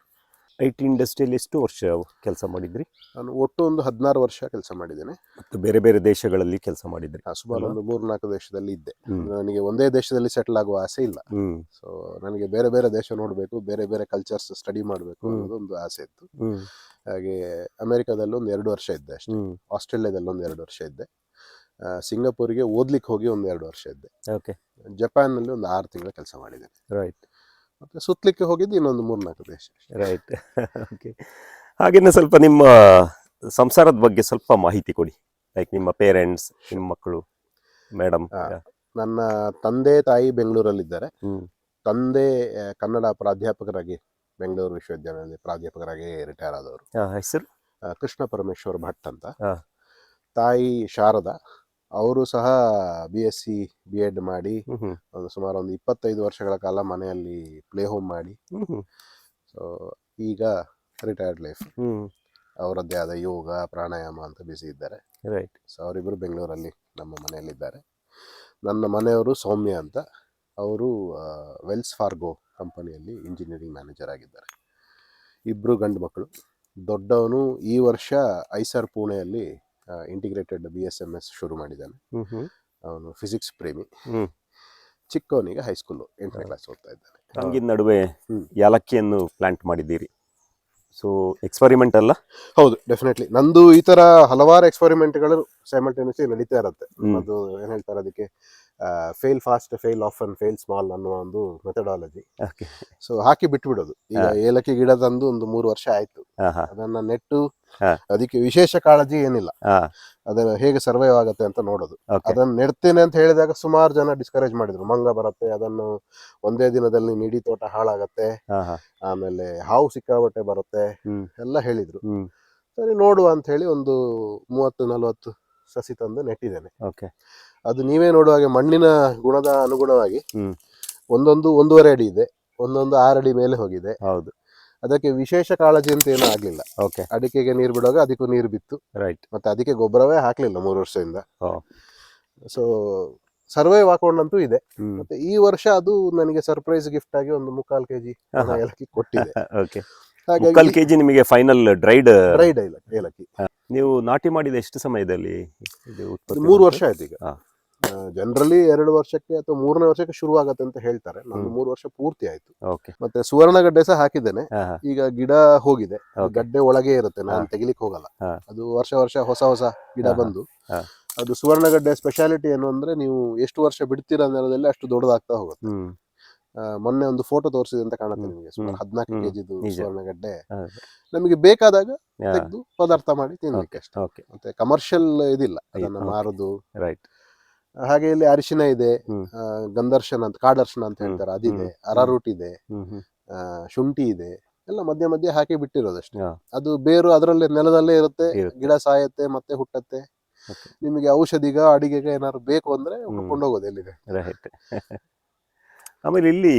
ಐ ಟಿ ಇಂಡಸ್ಟ್ರಿಯಲ್ಲಿ ಎಷ್ಟು ವರ್ಷ ಕೆಲಸ ಮಾಡಿದ್ರಿ? ನಾನು ಒಟ್ಟು ಒಂದು ಹದಿನಾರು ವರ್ಷ ಕೆಲಸ ಮಾಡಿದ್ದೇನೆ. ಮತ್ತು ಬೇರೆ ಬೇರೆ ದೇಶಗಳಲ್ಲಿ ಕೆಲಸ ಮಾಡಿದ್ರಿ? ಆ, ಸುಮಾರು ಒಂದು ಮೂರು ನಾಲ್ಕು ದೇಶದಲ್ಲಿ ಇದ್ದೆ. ಹ್ಮ್. ನನಗೆ ಒಂದೇ ದೇಶದಲ್ಲಿ ಸೆಟಲ್ ಆಗುವ ಆಸೆ ಇಲ್ಲ. ಹ್ಮ್. ಸೊ ನನಗೆ ಬೇರೆ ಬೇರೆ ದೇಶ ನೋಡಬೇಕು ಬೇರೆ ಬೇರೆ ಕಲ್ಚರ್ಸ್ ಸ್ಟಡಿ ಮಾಡಬೇಕು ಹ್ಮ್. ಅನ್ನೋದು ಒಂದು ಆಸೆ ಇತ್ತು. ಹ್ಮ್. ಹಾಗೆ ಅಮೆರಿಕಾದಲ್ಲಿ ಒಂದು ಎರಡು ವರ್ಷ ಇದ್ದೆ ಅಷ್ಟೇ. ಹ್ಮ್. ಆಸ್ಟ್ರೇಲಿಯಾದಲ್ಲಿ ಒಂದು ಎರಡು ವರ್ಷ ಇದ್ದೆ. ಆ, ಸಿಂಗಾಪುರಿಗೆ ಓದ್ಲಿಕ್ಕೆ ಹೋಗಿ ಒಂದು ಎರಡು ವರ್ಷ ಇದ್ದೆ. ಓಕೆ. ಜಪಾನ್ನಲ್ಲಿ ಒಂದು ಆರು ತಿಂಗಳ ಕೆಲಸ ಮಾಡಿದ್ದೇನೆ. ರೈಟ್ ಮತ್ತೆ ಸುತ್ತಲಿಕ್ಕೆ ಹೋಗಿದ್ದು ಇನ್ನೊಂದು ಮೂರ್ನಾಲ್ಕು ದೇಶ ರೈಟ್ ಓಕೆ ಹಾಗೆಯೇ ಸ್ವಲ್ಪ ನಿಮ್ಮ ಸಂಸಾರದ ಬಗ್ಗೆ ಸ್ವಲ್ಪ ಮಾಹಿತಿ ಕೊಡಿ. ಲೈಕ್ ನಿಮ್ಮ ಪೇರೆಂಟ್ಸ್ ನಿಮ್ಮ ಮಕ್ಕಳು ಮೇಡಮ್ ನನ್ನ ತಂದೆ ತಾಯಿ ಬೆಂಗಳೂರಲ್ಲಿದ್ದಾರೆ. ತಂದೆ ಕನ್ನಡ ಪ್ರಾಧ್ಯಾಪಕರಾಗಿ ಬೆಂಗಳೂರು ವಿಶ್ವವಿದ್ಯಾಲಯದಲ್ಲಿ ಪ್ರಾಧ್ಯಾಪಕರಾಗಿ ರಿಟೈರ್ ಆದವರು ಹೆಸರು? ಕೃಷ್ಣ ಪರಮೇಶ್ವರ್ ಭಟ್ ಅಂತ. ತಾಯಿ ಶಾರದಾ. ಅವರು ಸಹ B S C B Ed ಮಾಡಿ ಒಂದು ಸುಮಾರು ಒಂದು ಇಪ್ಪತ್ತೈದು ವರ್ಷಗಳ ಕಾಲ ಮನೆಯಲ್ಲಿ ಪ್ಲೇ ಹೋಮ್ ಮಾಡಿ. ಸೊ ಈಗ ರಿಟೈರ್ಡ್ ಲೈಫ್ ಅವರದ್ದೇ ಆದ ಯೋಗ ಪ್ರಾಣಾಯಾಮ ಅಂತ ಬಿಸಿ ಇದ್ದಾರೆ. ರೈಟ್ ಸೊ ಅವರಿಬ್ಬರು ಬೆಂಗಳೂರಲ್ಲಿ ನಮ್ಮ ಮನೆಯಲ್ಲಿದ್ದಾರೆ. ನನ್ನ ಮನೆಯವರು ಸೌಮ್ಯ ಅಂತ. ಅವರು ವೆಲ್ಸ್ ಫಾರ್ಗೋ ಕಂಪನಿಯಲ್ಲಿ ಇಂಜಿನಿಯರಿಂಗ್ ಮ್ಯಾನೇಜರ್ ಆಗಿದ್ದಾರೆ. ಇಬ್ಬರು ಗಂಡು ಮಕ್ಕಳು ದೊಡ್ಡವನು ಈ ವರ್ಷ ಐಸರ್ ಪುಣೆಯಲ್ಲಿ integrated B S M S ಶುರು ಮಾಡಿದ್ದಾನೆ. ಅವನು ಫಿಸಿಕ್ಸ್ ಪ್ರೇಮಿ. ಚಿಕ್ಕವನಿಗೆ ಹೈಸ್ಕೂಲು ಎಂಟನೇ ಕ್ಲಾಸ್ ಓದ್ತಾ ಇದ್ದಾನೆ. ಹಂಗಿನ ನಡುವೆ ಏಲಕ್ಕಿಯನ್ನು ಯಾಲಕ್ಕಿಯನ್ನು ಪ್ಲಾಂಟ್ ಮಾಡಿದ್ದೀರಿ. ಸೊ ಎಕ್ಸ್ಪರಿಮೆಂಟ್ ಅಲ್ಲ? ಹೌದು ಡೆಫಿನೆಟ್ಲಿ ನಂದು ಈ ತರ ಹಲವಾರು ಎಕ್ಸ್ಪರಿಮೆಂಟ್ಗಳು ಸೈಮಲ್ಟೇನಿಯಸ್ಲಿ ನಡೀತಾ ಇರುತ್ತೆ. ಅದು ಏನ್ ಹೇಳ್ತಾರೆ ಅದಕ್ಕೆ fail fast fail off and fail small ಅನ್ನೋ ಒಂದು ಮೆಥಡಾಲಜಿ ಸೊ ಹಾಕಿ ಬಿಟ್ಬಿಡೋದು. ಈಗ. ಏಲಕ್ಕಿ ಗಿಡ ತಂದು ಒಂದು ಮೂರು ವರ್ಷ ಆಯ್ತು. ಅದನ್ನ ನೆಟ್ಟು. ಅದಕ್ಕೆ ವಿಶೇಷ ಕಾಳಜಿ ಏನಿಲ್ಲ. ಅದನ್ನ ಹೇಗೆ ಸರ್ವೈವ್ ಆಗುತ್ತೆ ಅಂತ ನೋಡೋದು. ಅದನ್ನ ನೆಡ್ತೇನೆ ಅಂತ ಹೇಳಿದಾಗ ಸುಮಾರು ಜನ ಡಿಸ್ಕರೇಜ್ ಮಾಡಿದ್ರು. ಮಂಗ ಬರುತ್ತೆ ಅದನ್ನು ಒಂದೇ ದಿನದಲ್ಲಿ ನಿಡಿ ತೋಟ ಹಾಳಾಗತ್ತೆ. ಆಮೇಲೆ ಹಾವು ಸಿಕ್ಕಾಬಟ್ಟೆ ಬರುತ್ತೆ. ಎಲ್ಲ ಹೇಳಿದ್ರು. ಸರಿ ನೋಡುವ ಅಂತ ಹೇಳಿ ಒಂದು ಮೂವತ್ತು ನಲವತ್ತು ಸಸಿ ತಂದು ನೆಟ್ಟಿದ್ದೇನೆ. ಓಕೆ ಅದು ನೀವೇ ನೋಡುವ ಹಾಗೆ ಮಣ್ಣಿನ ಗುಣದ ಅನುಗುಣವಾಗಿ ಒಂದೊಂದು ಒಂದೂವರೆ ಅಡಿ ಇದೆ ಒಂದೊಂದು ಆರು ಅಡಿ ಮೇಲೆ ಹೋಗಿದೆ. ಹೌದು. ಅದಕ್ಕೆ ವಿಶೇಷ ಕಾಳಜಿ ಅಂತ ಏನೂ ಆಗಲಿಲ್ಲ. ಓಕೆ. ಅಡಿಕೆಗೆ ನೀರು ಬಿಡುವಾಗ ಅದಕ್ಕೂ ನೀರು ಬಿತ್ತು. ರೈಟ್. ಮತ್ತೆ ಅದಕ್ಕೆ ಗೊಬ್ಬರವೇ ಹಾಕಲಿಲ್ಲ ಮೂರು ವರ್ಷದಿಂದ. ಸೊ ಸರ್ವೈವ್ ಹಾಕೊಂಡಂತೂ ಇದೆ. ಮತ್ತೆ ಈ ವರ್ಷ ಅದು ನನಗೆ ಸರ್ಪ್ರೈಸ್ ಗಿಫ್ಟ್ ಆಗಿ ಒಂದು ಮುಕ್ಕಾಲು ಕೆಜಿ. ಏಲಕ್ಕಿ ಕೊಟ್ಟಿದೆ. *laughs* ಓಕೆ. ಮುಕ್ಕಾಲ್ ಕೆಜಿ ನಿಮಗೆ ಫೈನಲ್ ಡ್ರೈಡ್ ಡ್ರೈಡ್ ಏಲಕ್ಕಿ. ನೀವು ನಾಟಿ ಮಾಡಿದ ಎಷ್ಟು ಸಮಯದಲ್ಲಿ ಮೂರು ವರ್ಷ ಆಯ್ತು ಈಗ. ಜನರಲಿ ಎರಡು ವರ್ಷಕ್ಕೆ ಅಥವಾ ಮೂರನೇ ವರ್ಷಕ್ಕೆ ಶುರು ಆಗತ್ತೆ ಅಂತ ಹೇಳ್ತಾರೆ ಹ್ಮ್. ಮೂರು ವರ್ಷ ಪೂರ್ತಿ ಆಯ್ತು ಓಕೆ ಮತ್ತೆ ಸುವರ್ಣಗಡ್ಡೆ ಸಹ ಹಾಕಿದ್ದೇನೆ ಈಗ ಗಿಡ ಹೋಗಿದೆ. ಗಡ್ಡೆ ಒಳಗೆ ಇರುತ್ತೆ ನಾನು. ತೆಗಿಲಿಕ್ಕೆ ಹೋಗಲ್ಲ ಅದು ವರ್ಷ ವರ್ಷ ಹೊಸ ಹೊಸ ಗಿಡ. ಬಂದು. ಅದು ಸುವರ್ಣಗಡ್ಡೆ ಸ್ಪೆಷಾಲಿಟಿ ಏನು ಅಂದ್ರೆ ನೀವು ಎಷ್ಟು ವರ್ಷ ಬಿಡ್ತೀರಾ ನೆಲದಲ್ಲಿ ಅಷ್ಟು ದೊಡ್ಡದಾಗ್ತಾ ಹೋಗುತ್ತೆ ಮೊನ್ನೆ ಒಂದು ಫೋಟೋ ತೋರಿಸಿದೆ ಅಂತ ಕಾಣುತ್ತೆ. ನಿಮಗೆ ಸುಮಾರು. ಹದಿನಾಲ್ಕು. ಕೆಜಿದು. ಸುವರ್ಣಗಡ್ಡೆ. ನಮಗೆ ಬೇಕಾದಾಗ ತೆಗೆದು ಪದಾರ್ಥ ಮಾಡಿ ತಿನ್ಲಿಕ್ಕೆ ಅಷ್ಟೇ ಮತ್ತೆ ಕಮರ್ಷಿಯಲ್ ಇದಿಲ್ಲ ಅದನ್ನ. ಮಾರುದು ರೈಟ್ ಹಾಗೆ ಇಲ್ಲಿ ಅರಿಶಿನ ಇದೆ ಹ್ಮ್. ಆ, ಗಂಧರ್ಶನ ಅಂತ ಕಾಡರ್ಶನ ಅಂತ ಹೇಳ್ತಾರೆ ಅದಿದೆ. ಅರಾರೂಟ್ ಇದೆ ಆ, ಶುಂಠಿ ಇದೆ ಎಲ್ಲ ಮಧ್ಯೆ ಮಧ್ಯೆ ಹಾಕಿ ಬಿಟ್ಟಿರೋದಷ್ಟೇ ಹಾ. ಅದು ಬೇರು ಅದರಲ್ಲೇ ನೆಲದಲ್ಲೇ ಇರುತ್ತೆ ಇರುತ್ತೆ. ಗಿಡ ಸಾಯತ್ತೆ ಮತ್ತೆ ಹುಟ್ಟತ್ತೆ Okay. ನಿಮಗೆ ಔಷಧಿಗ ಅಡಿಗೆಗ ಏನಾದ್ರು ಬೇಕು ಅಂದ್ರೆ ಹ್ಮ್. ಹೋಗೋದು ಎಲ್ಲಿದೆ ರೈಟ್ *laughs* ಆಮೇಲೆ ಇಲ್ಲಿ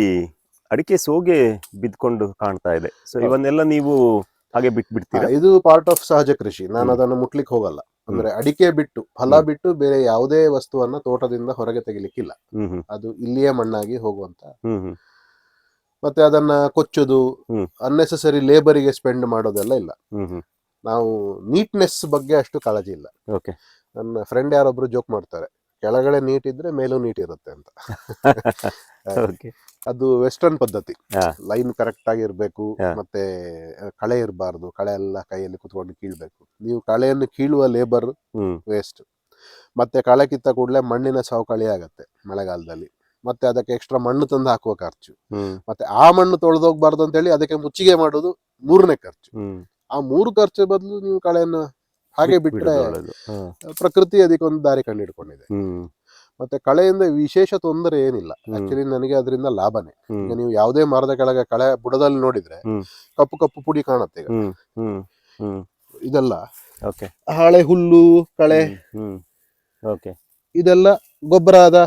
ಅಡಿಕೆ ಸೋಗೆ ಬಿದ್ಕೊಂಡು ಕಾಣ್ತಾ ಇದೆ ಸೊ. ಇವನ್ನೆಲ್ಲ ನೀವು ಹಾಗೆ ಬಿಟ್ಬಿಡ್ತೀರಾ ಇದು ಪಾರ್ಟ್ ಆಫ್ ಸಹಜ ಕೃಷಿ ನಾನು ಹ್ಮ್. ಅದನ್ನು ಮುಟ್ಲಿಕ್ಕೆ ಹೋಗಲ್ಲ ಅಂದ್ರೆ ಅಡಿಕೆ ಬಿಟ್ಟು ಫಲ ಬಿಟ್ಟು ಬೇರೆ ಯಾವುದೇ ವಸ್ತುವನ್ನ ತೋಟದಿಂದ ಹೊರಗೆ ತೆಗಿಲಿಕ್ಕಿಲ್ಲ. ಅದು ಇಲ್ಲಿಯೇ ಮಣ್ಣಾಗಿ ಹೋಗುವಂತ. ಮತ್ತೆ ಅದನ್ನ ಕೊಚ್ಚುದು ಹ್ಮ್. ಅನ್ನೆಸೆಸರಿ ಲೇಬರಿಗೆ ಸ್ಪೆಂಡ್ ಮಾಡೋದೆಲ್ಲ ಇಲ್ಲ. ನಾವು ನೀಟ್ನೆಸ್ ಬಗ್ಗೆ ಅಷ್ಟು ಕಾಳಜಿ ಇಲ್ಲ. ಓಕೆ. ನನ್ನ ಫ್ರೆಂಡ್ ಯಾರೊಬ್ರು ಜೋಕ್ ಮಾಡ್ತಾರೆ ಕೆಳಗಡೆ ನೀಟ್ ಇದ್ರೆ ಮೇಲೂ ನೀಟ್ ಇರುತ್ತೆ ಅಂತ. *laughs* ಅದು ವೆಸ್ಟರ್ನ್ ಪದ್ಧತಿ. ಲೈನ್ ಕರೆಕ್ಟ್ ಆಗಿ ಇರಬೇಕು ಮತ್ತೆ ಕಳೆ ಇರಬಾರ್ದು ಕಳೆ ಎಲ್ಲ ಕೈಯಲ್ಲಿ ಕುತ್ಕೊಂಡು ಕೀಳ್ಬೇಕು. ನೀವು ಕಳೆಯನ್ನು ಕೀಳುವ ಲೇಬರ್ ವೇಸ್ಟ್ ಮತ್ತೆ ಕಳೆ ಕಿತ್ತ ಕೂಡಲೇ ಮಣ್ಣಿನ ಸವಕಳಿ ಆಗತ್ತೆ ಮಳೆಗಾಲದಲ್ಲಿ. ಮತ್ತೆ ಅದಕ್ಕೆ ಎಕ್ಸ್ಟ್ರಾ ಮಣ್ಣು ತಂದು ಹಾಕುವ ಖರ್ಚು. ಮತ್ತೆ ಆ ಮಣ್ಣು ತೊಳೆದೋಗ್ಬಾರ್ದು ಅಂತ ಹೇಳಿ ಅದಕ್ಕೆ ಮುಚ್ಚಿಗೆ ಮಾಡೋದು ಮೂರನೇ ಖರ್ಚು. ಆ ಮೂರು ಖರ್ಚು ಬದಲು ನೀವು ಕಳೆಯನ್ನು ಹಾಗೆ ಬಿಟ್ಟರೆ ಪ್ರಕೃತಿ ಅದಕ್ಕೆ ಒಂದು ಅದಕ್ಕೊಂದು ದಾರಿ ಕಂಡುಹಿಡ್ಕೊಂಡಿದೆ ಹ್ಮ್. ಮತ್ತೆ ಕಳೆಯಿಂದ ವಿಶೇಷ ತೊಂದರೆ ಏನಿಲ್ಲ. ಆಕ್ಚುಲಿ ನನಗೆ ಅದರಿಂದ ಲಾಭನೇ. ಈಗ ನೀವು ಯಾವುದೇ ಮರದ ಕೆಳಗೆ ಕಳೆ ಬುಡದಲ್ಲಿ ನೋಡಿದ್ರೆ ಕಪ್ಪು ಕಪ್ಪು ಪುಡಿ ಕಾಣುತ್ತೆ ಈಗ. ಇದೆಲ್ಲ. ಓಕೆ. ಹಾಳೆ ಹುಲ್ಲು ಕಳೆ. ಇದೆಲ್ಲ ಗೊಬ್ಬರ ಆದ.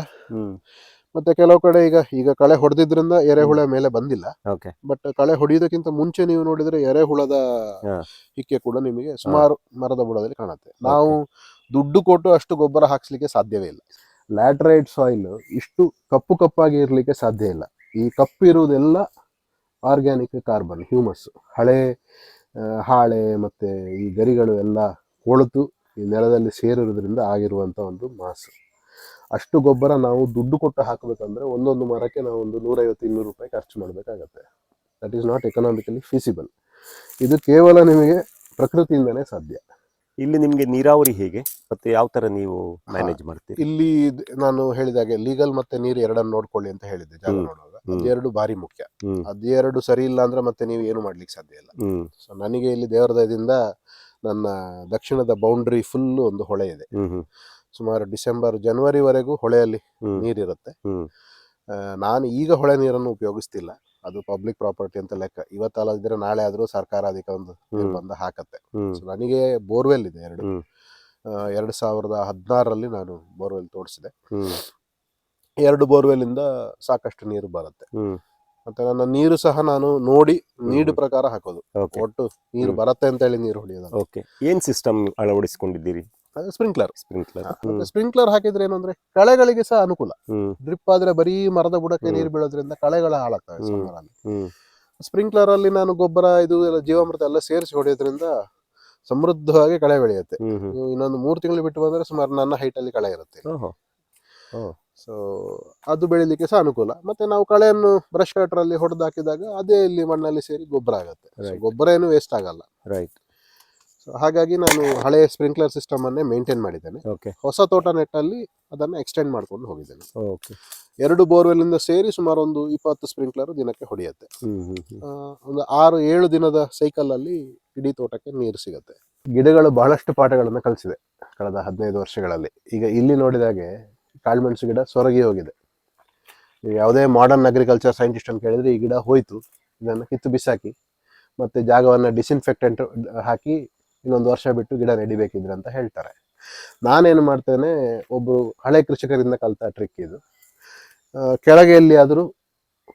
ಮತ್ತೆ ಕೆಲವು ಕಡೆ ಈಗ ಈಗ ಕಳೆ ಹೊಡೆದಿದ್ರಿಂದ ಎರೆಹುಳ ಮೇಲೆ ಬಂದಿಲ್ಲ. ಓಕೆ. ಬಟ್ ಕಳೆ ಹೊಡೆಯೋದಕ್ಕಿಂತ ಮುಂಚೆ ನೀವು ನೋಡಿದ್ರೆ ಎರೆಹುಳದ. ಹಿಕ್ಕೆ ಕೂಡ ನಿಮಗೆ ಸುಮಾರು ಮರದ ಬುಡದಲ್ಲಿ ಕಾಣುತ್ತೆ. ನಾವು ದುಡ್ಡು ಕೊಟ್ಟು ಅಷ್ಟು ಗೊಬ್ಬರ ಹಾಕ್ಸ್ಲಿಕ್ಕೆ ಸಾಧ್ಯವೇ ಇಲ್ಲ. ಲ್ಯಾಟ್ರೈಟ್ ಸಾಯಿಲ್ ಇಷ್ಟು ಕಪ್ಪು ಕಪ್ಪಾಗಿ ಇರಲಿಕ್ಕೆ ಸಾಧ್ಯ ಇಲ್ಲ. ಈ ಕಪ್ಪು ಇರುವುದೆಲ್ಲ ಆರ್ಗ್ಯಾನಿಕ್ ಕಾರ್ಬನ್ ಹ್ಯೂಮಸ್ ಹಳೆ ಹಾಳೆ ಮತ್ತು ಈ ಗರಿಗಳು ಎಲ್ಲ ಕೊಳೆತು ಈ ನೆಲದಲ್ಲಿ ಸೇರಿರೋದ್ರಿಂದ ಆಗಿರುವಂಥ ಒಂದು ಮಾಸು. ಅಷ್ಟು ಗೊಬ್ಬರ ನಾವು ದುಡ್ಡು ಕೊಟ್ಟು ಹಾಕಬೇಕಂದ್ರೆ ಒಂದೊಂದು ಮರಕ್ಕೆ ನಾವು ಒಂದು ನೂರೈವತ್ತು, ಇನ್ನೂರು ರೂಪಾಯಿ ಖರ್ಚು ಮಾಡಬೇಕಾಗತ್ತೆ. That is not economically feasible ಇದು ಕೇವಲ ನಿಮಗೆ ಪ್ರಕೃತಿಯಿಂದನೇ ಸಾಧ್ಯ. ಇಲ್ಲಿ ನಿಮಗೆ ನೀರಾವರಿ ಹೇಗೆ? ಮತ್ತೆ ಯಾವ ತರ ನೀವು ಮ್ಯಾನೇಜ್ ಮಾಡ್ತೀರಿ? ಇಲ್ಲಿ ನಾನು ಹೇಳಿದಾಗೆ ಲೀಗಲ್ ಮತ್ತೆ ನೀರು ಎರಡನ್ನು ನೋಡ್ಕೊಳ್ಳಿ ಅಂತ ಹೇಳಿದ್ದೆ ಜಾಗ. ನೋಡುವಾಗ. ಬಾರಿ ಅದೆರಡು ಭಾರಿ ಮುಖ್ಯ. ಅದೆರಡು ಸರಿ ಇಲ್ಲ ಅಂದ್ರೆ ಮತ್ತೆ ನೀವು ಏನು ಮಾಡ್ಲಿಕ್ಕೆ ಸಾಧ್ಯ ಇಲ್ಲ. ಸೊ ನನಗೆ ಇಲ್ಲಿ ದೇವರ ದಯದಿಂದ ನನ್ನ ದಕ್ಷಿಣದ ಬೌಂಡ್ರಿ ಫುಲ್ ಒಂದು ಹೊಳೆ ಇದೆ. ಸುಮಾರು ಡಿಸೆಂಬರ್ ಜನವರಿವರೆಗೂ ಹೊಳೆಯಲ್ಲಿ ನೀರಿರುತ್ತೆ. ನಾನು ಈಗ ಹೊಳೆ ನೀರನ್ನು ಉಪಯೋಗಿಸ್ತಿಲ್ಲ. ಅದು ಪಬ್ಲಿಕ್ ಪ್ರಾಪರ್ಟಿ ಅಂತ ಲೆಕ್ಕ. ಇವತ್ತಲ್ಲದಿದ್ರೆ ನಾಳೆ ಆದ್ರೂ ಸರ್ಕಾರ ಅದಕ್ಕೆ ಒಂದು ಬಂದು ಹಾಕತ್ತೆ. ಸೊ ನನಗೆ ಬೋರ್ವೆಲ್ ಇದೆ ಎರಡು. ಎರಡ್ ಸಾವಿರದ ಹದಿನಾರರಲ್ಲಿ ನಾನು ಬೋರ್ವೆಲ್ ತೋರಿಸಿದೆ. ಎರಡು ಬೋರ್ವೆಲ್ ಇಂದ ಸಾಕಷ್ಟು ನೀರು ಬರುತ್ತೆ. ಮತ್ತೆ ನನ್ನ ನೀರು ಸಹ ನಾನು ನೋಡಿ ನೀಡ್ ಪ್ರಕಾರ ಹಾಕೋದು. ಒಟ್ಟು ನೀರು ಬರುತ್ತೆ ಅಂತ ಹೇಳಿ ನೀರು ಹೊಡೆಯೋದು ಓಕೆ. ಏನ್ ಸಿಸ್ಟಮ್ ಅಳವಡಿಸಿಕೊಂಡಿದ್ದೀರಿ? ಸ್ಪ್ರಿಂಕ್ಲರ್. ಸ್ಪ್ರಿಂಕ್ಲರ್. ಸ್ಪ್ರಿಂಕ್ಲರ್ ಹಾಕಿದ್ರೆ ಏನು ಅಂದ್ರೆ ಕಳೆಗಳಿಗೆ ಸಹ ಅನುಕೂಲ. ಡ್ರಿಪ್ ಆದ್ರೆ ಬರೀ ಮರದ ಬುಡಕ್ಕೆ ನೀರು ಬೀಳೋದ್ರಿಂದ ಕಳೆಗಳ ಹಾಳಾಗ್ತವೆ ಸ್ಪ್ರಿಂಕ್ಲರ್ ಅಲ್ಲಿ ನಾನು ಗೊಬ್ಬರ ಇದು ಎಲ್ಲ ಜೀವಾಮೃತ ಎಲ್ಲ ಸೇರಿಸಿ ಹೊಡೆಯೋದ್ರಿಂದ ಸಮೃದ್ಧವಾಗಿ ಕಳೆ ಬೆಳೆಯುತ್ತೆ. ಇನ್ನೊಂದು ಮೂರು ತಿಂಗಳು ಬಿಟ್ಟು ಬಂದ್ರೆ ಸುಮಾರು ನನ್ನ ಹೈಟ್ ಅಲ್ಲಿ ಕಳೆ ಇರುತ್ತೆ. ಸೊ ಅದು ಬೆಳಿಲಿಕ್ಕೆ ಸಹ ಅನುಕೂಲ. ಮತ್ತೆ ನಾವು ಕಳೆಯನ್ನು ಬ್ರಷ್ ಕಟರ್ ಅಲ್ಲಿ ಹೊಡೆದು ಹಾಕಿದಾಗ ಅದೇ ಇಲ್ಲಿ ಮಣ್ಣಲ್ಲಿ ಸೇರಿ ಗೊಬ್ಬರ ಆಗುತ್ತೆ. ಗೊಬ್ಬರ ಏನು ವೇಸ್ಟ್ ಆಗಲ್ಲ. ರೈಟ್ ಸೊ ಹಾಗಾಗಿ ನಾನು ಹಳೆ ಸ್ಪ್ರಿಂಕ್ಲರ್ ಸಿಸ್ಟಮ್ ಅನ್ನೇ ಮೇಂಟೈನ್ ಮಾಡಿದ್ದೇನೆ. ಓಕೆ ಹೊಸ ತೋಟ ನೆಟ್ಟಲ್ಲಿ ಅದನ್ನು ಎಕ್ಸ್ಟೆಂಡ್ ಮಾಡ್ಕೊಂಡು ಹೋಗಿದ್ದೇನೆ. ಓಕೆ ಎರಡು ಬೋರ್ವೆಲ್ ಇಂದ ಸೇರಿ ಸುಮಾರು ಒಂದು ಇಪ್ಪತ್ತು ಸ್ಪ್ರಿಂಕ್ಲರ್ ದಿನಕ್ಕೆ ಹೊಡೆಯುತ್ತೆ. ಹ್ಮ್ ಹ್ಮ್ ಹ್ಮ್. ಆ, ಒಂದು ಆರು ಏಳು ದಿನದ ಸೈಕಲ್ ಅಲ್ಲಿ ಇಡೀ ತೋಟಕ್ಕೆ ನೀರು ಸಿಗುತ್ತೆ. ಗಿಡಗಳು ಬಹಳಷ್ಟು ಪಾಠಗಳನ್ನು ಕಲಿಸಿದೆ ಕಳೆದ ಹದಿನೈದು ವರ್ಷಗಳಲ್ಲಿ. ಈಗ ಇಲ್ಲಿ ನೋಡಿದಾಗೆ ಕಾಳುಮೆಣಸು ಗಿಡ ಸೊರಗಿ ಹೋಗಿದೆ. ನೀವು ಯಾವುದೇ ಮಾಡರ್ನ್ ಅಗ್ರಿಕಲ್ಚರ್ ಸೈಂಟಿಸ್ಟ್ ಅಂತ ಕೇಳಿದ್ರೆ ಈ ಗಿಡ ಹೋಯ್ತು. ಇದನ್ನು ಕಿತ್ತು ಬಿಸಾಕಿ ಮತ್ತೆ ಜಾಗವನ್ನು ಡಿಸ್ಇನ್ಫೆಕ್ಟೆಂಟ್ ಹಾಕಿ ಇನ್ನೊಂದು ವರ್ಷ ಬಿಟ್ಟು ಗಿಡ ನೆಡಿಬೇಕಿದ್ರೆ ಅಂತ ಹೇಳ್ತಾರೆ. ನಾನೇನು ಮಾಡ್ತೇನೆ ಒಬ್ಬರು ಹಳೆ ಕೃಷಿಕರಿಂದ ಕಲಿತ ಟ್ರಿಕ್ ಇದು. ಕೆಳಗೆ ಎಲ್ಲಿಯಾದರೂ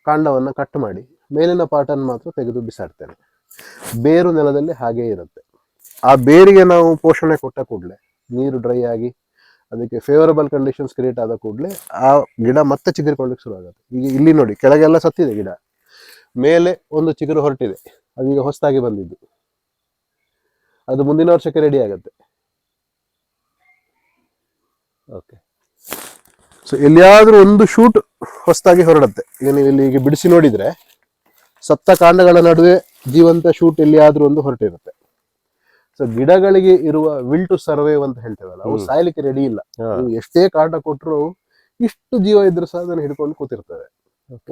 ಕಾಂಡವನ್ನು ಕಟ್ ಮಾಡಿ, ಮೇಲಿನ ಪಾಟನ್ನು ಮಾತ್ರ ತೆಗೆದು ಬಿಸಾಡ್ತೇನೆ. ಬೇರು ನೆಲದಲ್ಲಿ ಹಾಗೇ ಇರುತ್ತೆ. ಆ ಬೇರಿಗೆ ನಾವು ಪೋಷಣೆ ಕೊಟ್ಟ ಕೂಡಲೇ, ನೀರು ಡ್ರೈ ಆಗಿ, ಅದಕ್ಕೆ ಫೇವರಬಲ್ ಕಂಡೀಷನ್ಸ್ ಕ್ರಿಯೇಟ್ ಆದ ಕೂಡಲೇ ಆ ಗಿಡ ಮತ್ತೆ ಚಿಗುರಿಕೊಳ್ಳಿಕ್ಕೆ ಶುರು ಆಗುತ್ತೆ ಈಗ ಇಲ್ಲಿ ನೋಡಿ, ಕೆಳಗೆಲ್ಲ ಸತ್ತಿದೆ ಗಿಡ. ಮೇಲೆ ಒಂದು ಚಿಗುರು ಹೊರಟಿದೆ. ಅದೀಗ ಹೊಸದಾಗಿ ಬಂದಿದ್ದು. ಅದು ಮುಂದಿನ ವರ್ಷಕ್ಕೆ ರೆಡಿ ಆಗುತ್ತೆ. ಓಕೆ ಸೊ ಎಲ್ಲಿಯಾದ್ರೂ ಒಂದು ಶೂಟ್ ಹೊಸದಾಗಿ ಹೊರಡುತ್ತೆ. ಈಗ ನೀವು ಇಲ್ಲಿ ಈಗ ಬಿಡಿಸಿ ನೋಡಿದ್ರೆ ಸತ್ತ ಕಾಂಡಗಳ ನಡುವೆ ಜೀವಂತ ಶೂಟ್ ಎಲ್ಲಿಯಾದ್ರೂ ಒಂದು ಹೊರಟಿರುತ್ತೆ. ಸೊ ಗಿಡಗಳಿಗೆ ಇರುವ ವಿಲ್ ಟು ಸರ್ವೈವ್ ಅಂತ ಹೇಳ್ತೇವಲ್ಲ ಅವು. ಸಾಯ್ಲಿಕ್ಕೆ ರೆಡಿ ಇಲ್ಲ. ಎಷ್ಟೇ ಕಾಂಡ ಕೊಟ್ಟರು ಇಷ್ಟು ಜೀವ ಇದ್ರೂ ಸಹ ಅದನ್ನು ಹಿಡ್ಕೊಂಡು ಕೂತಿರ್ತವೆ.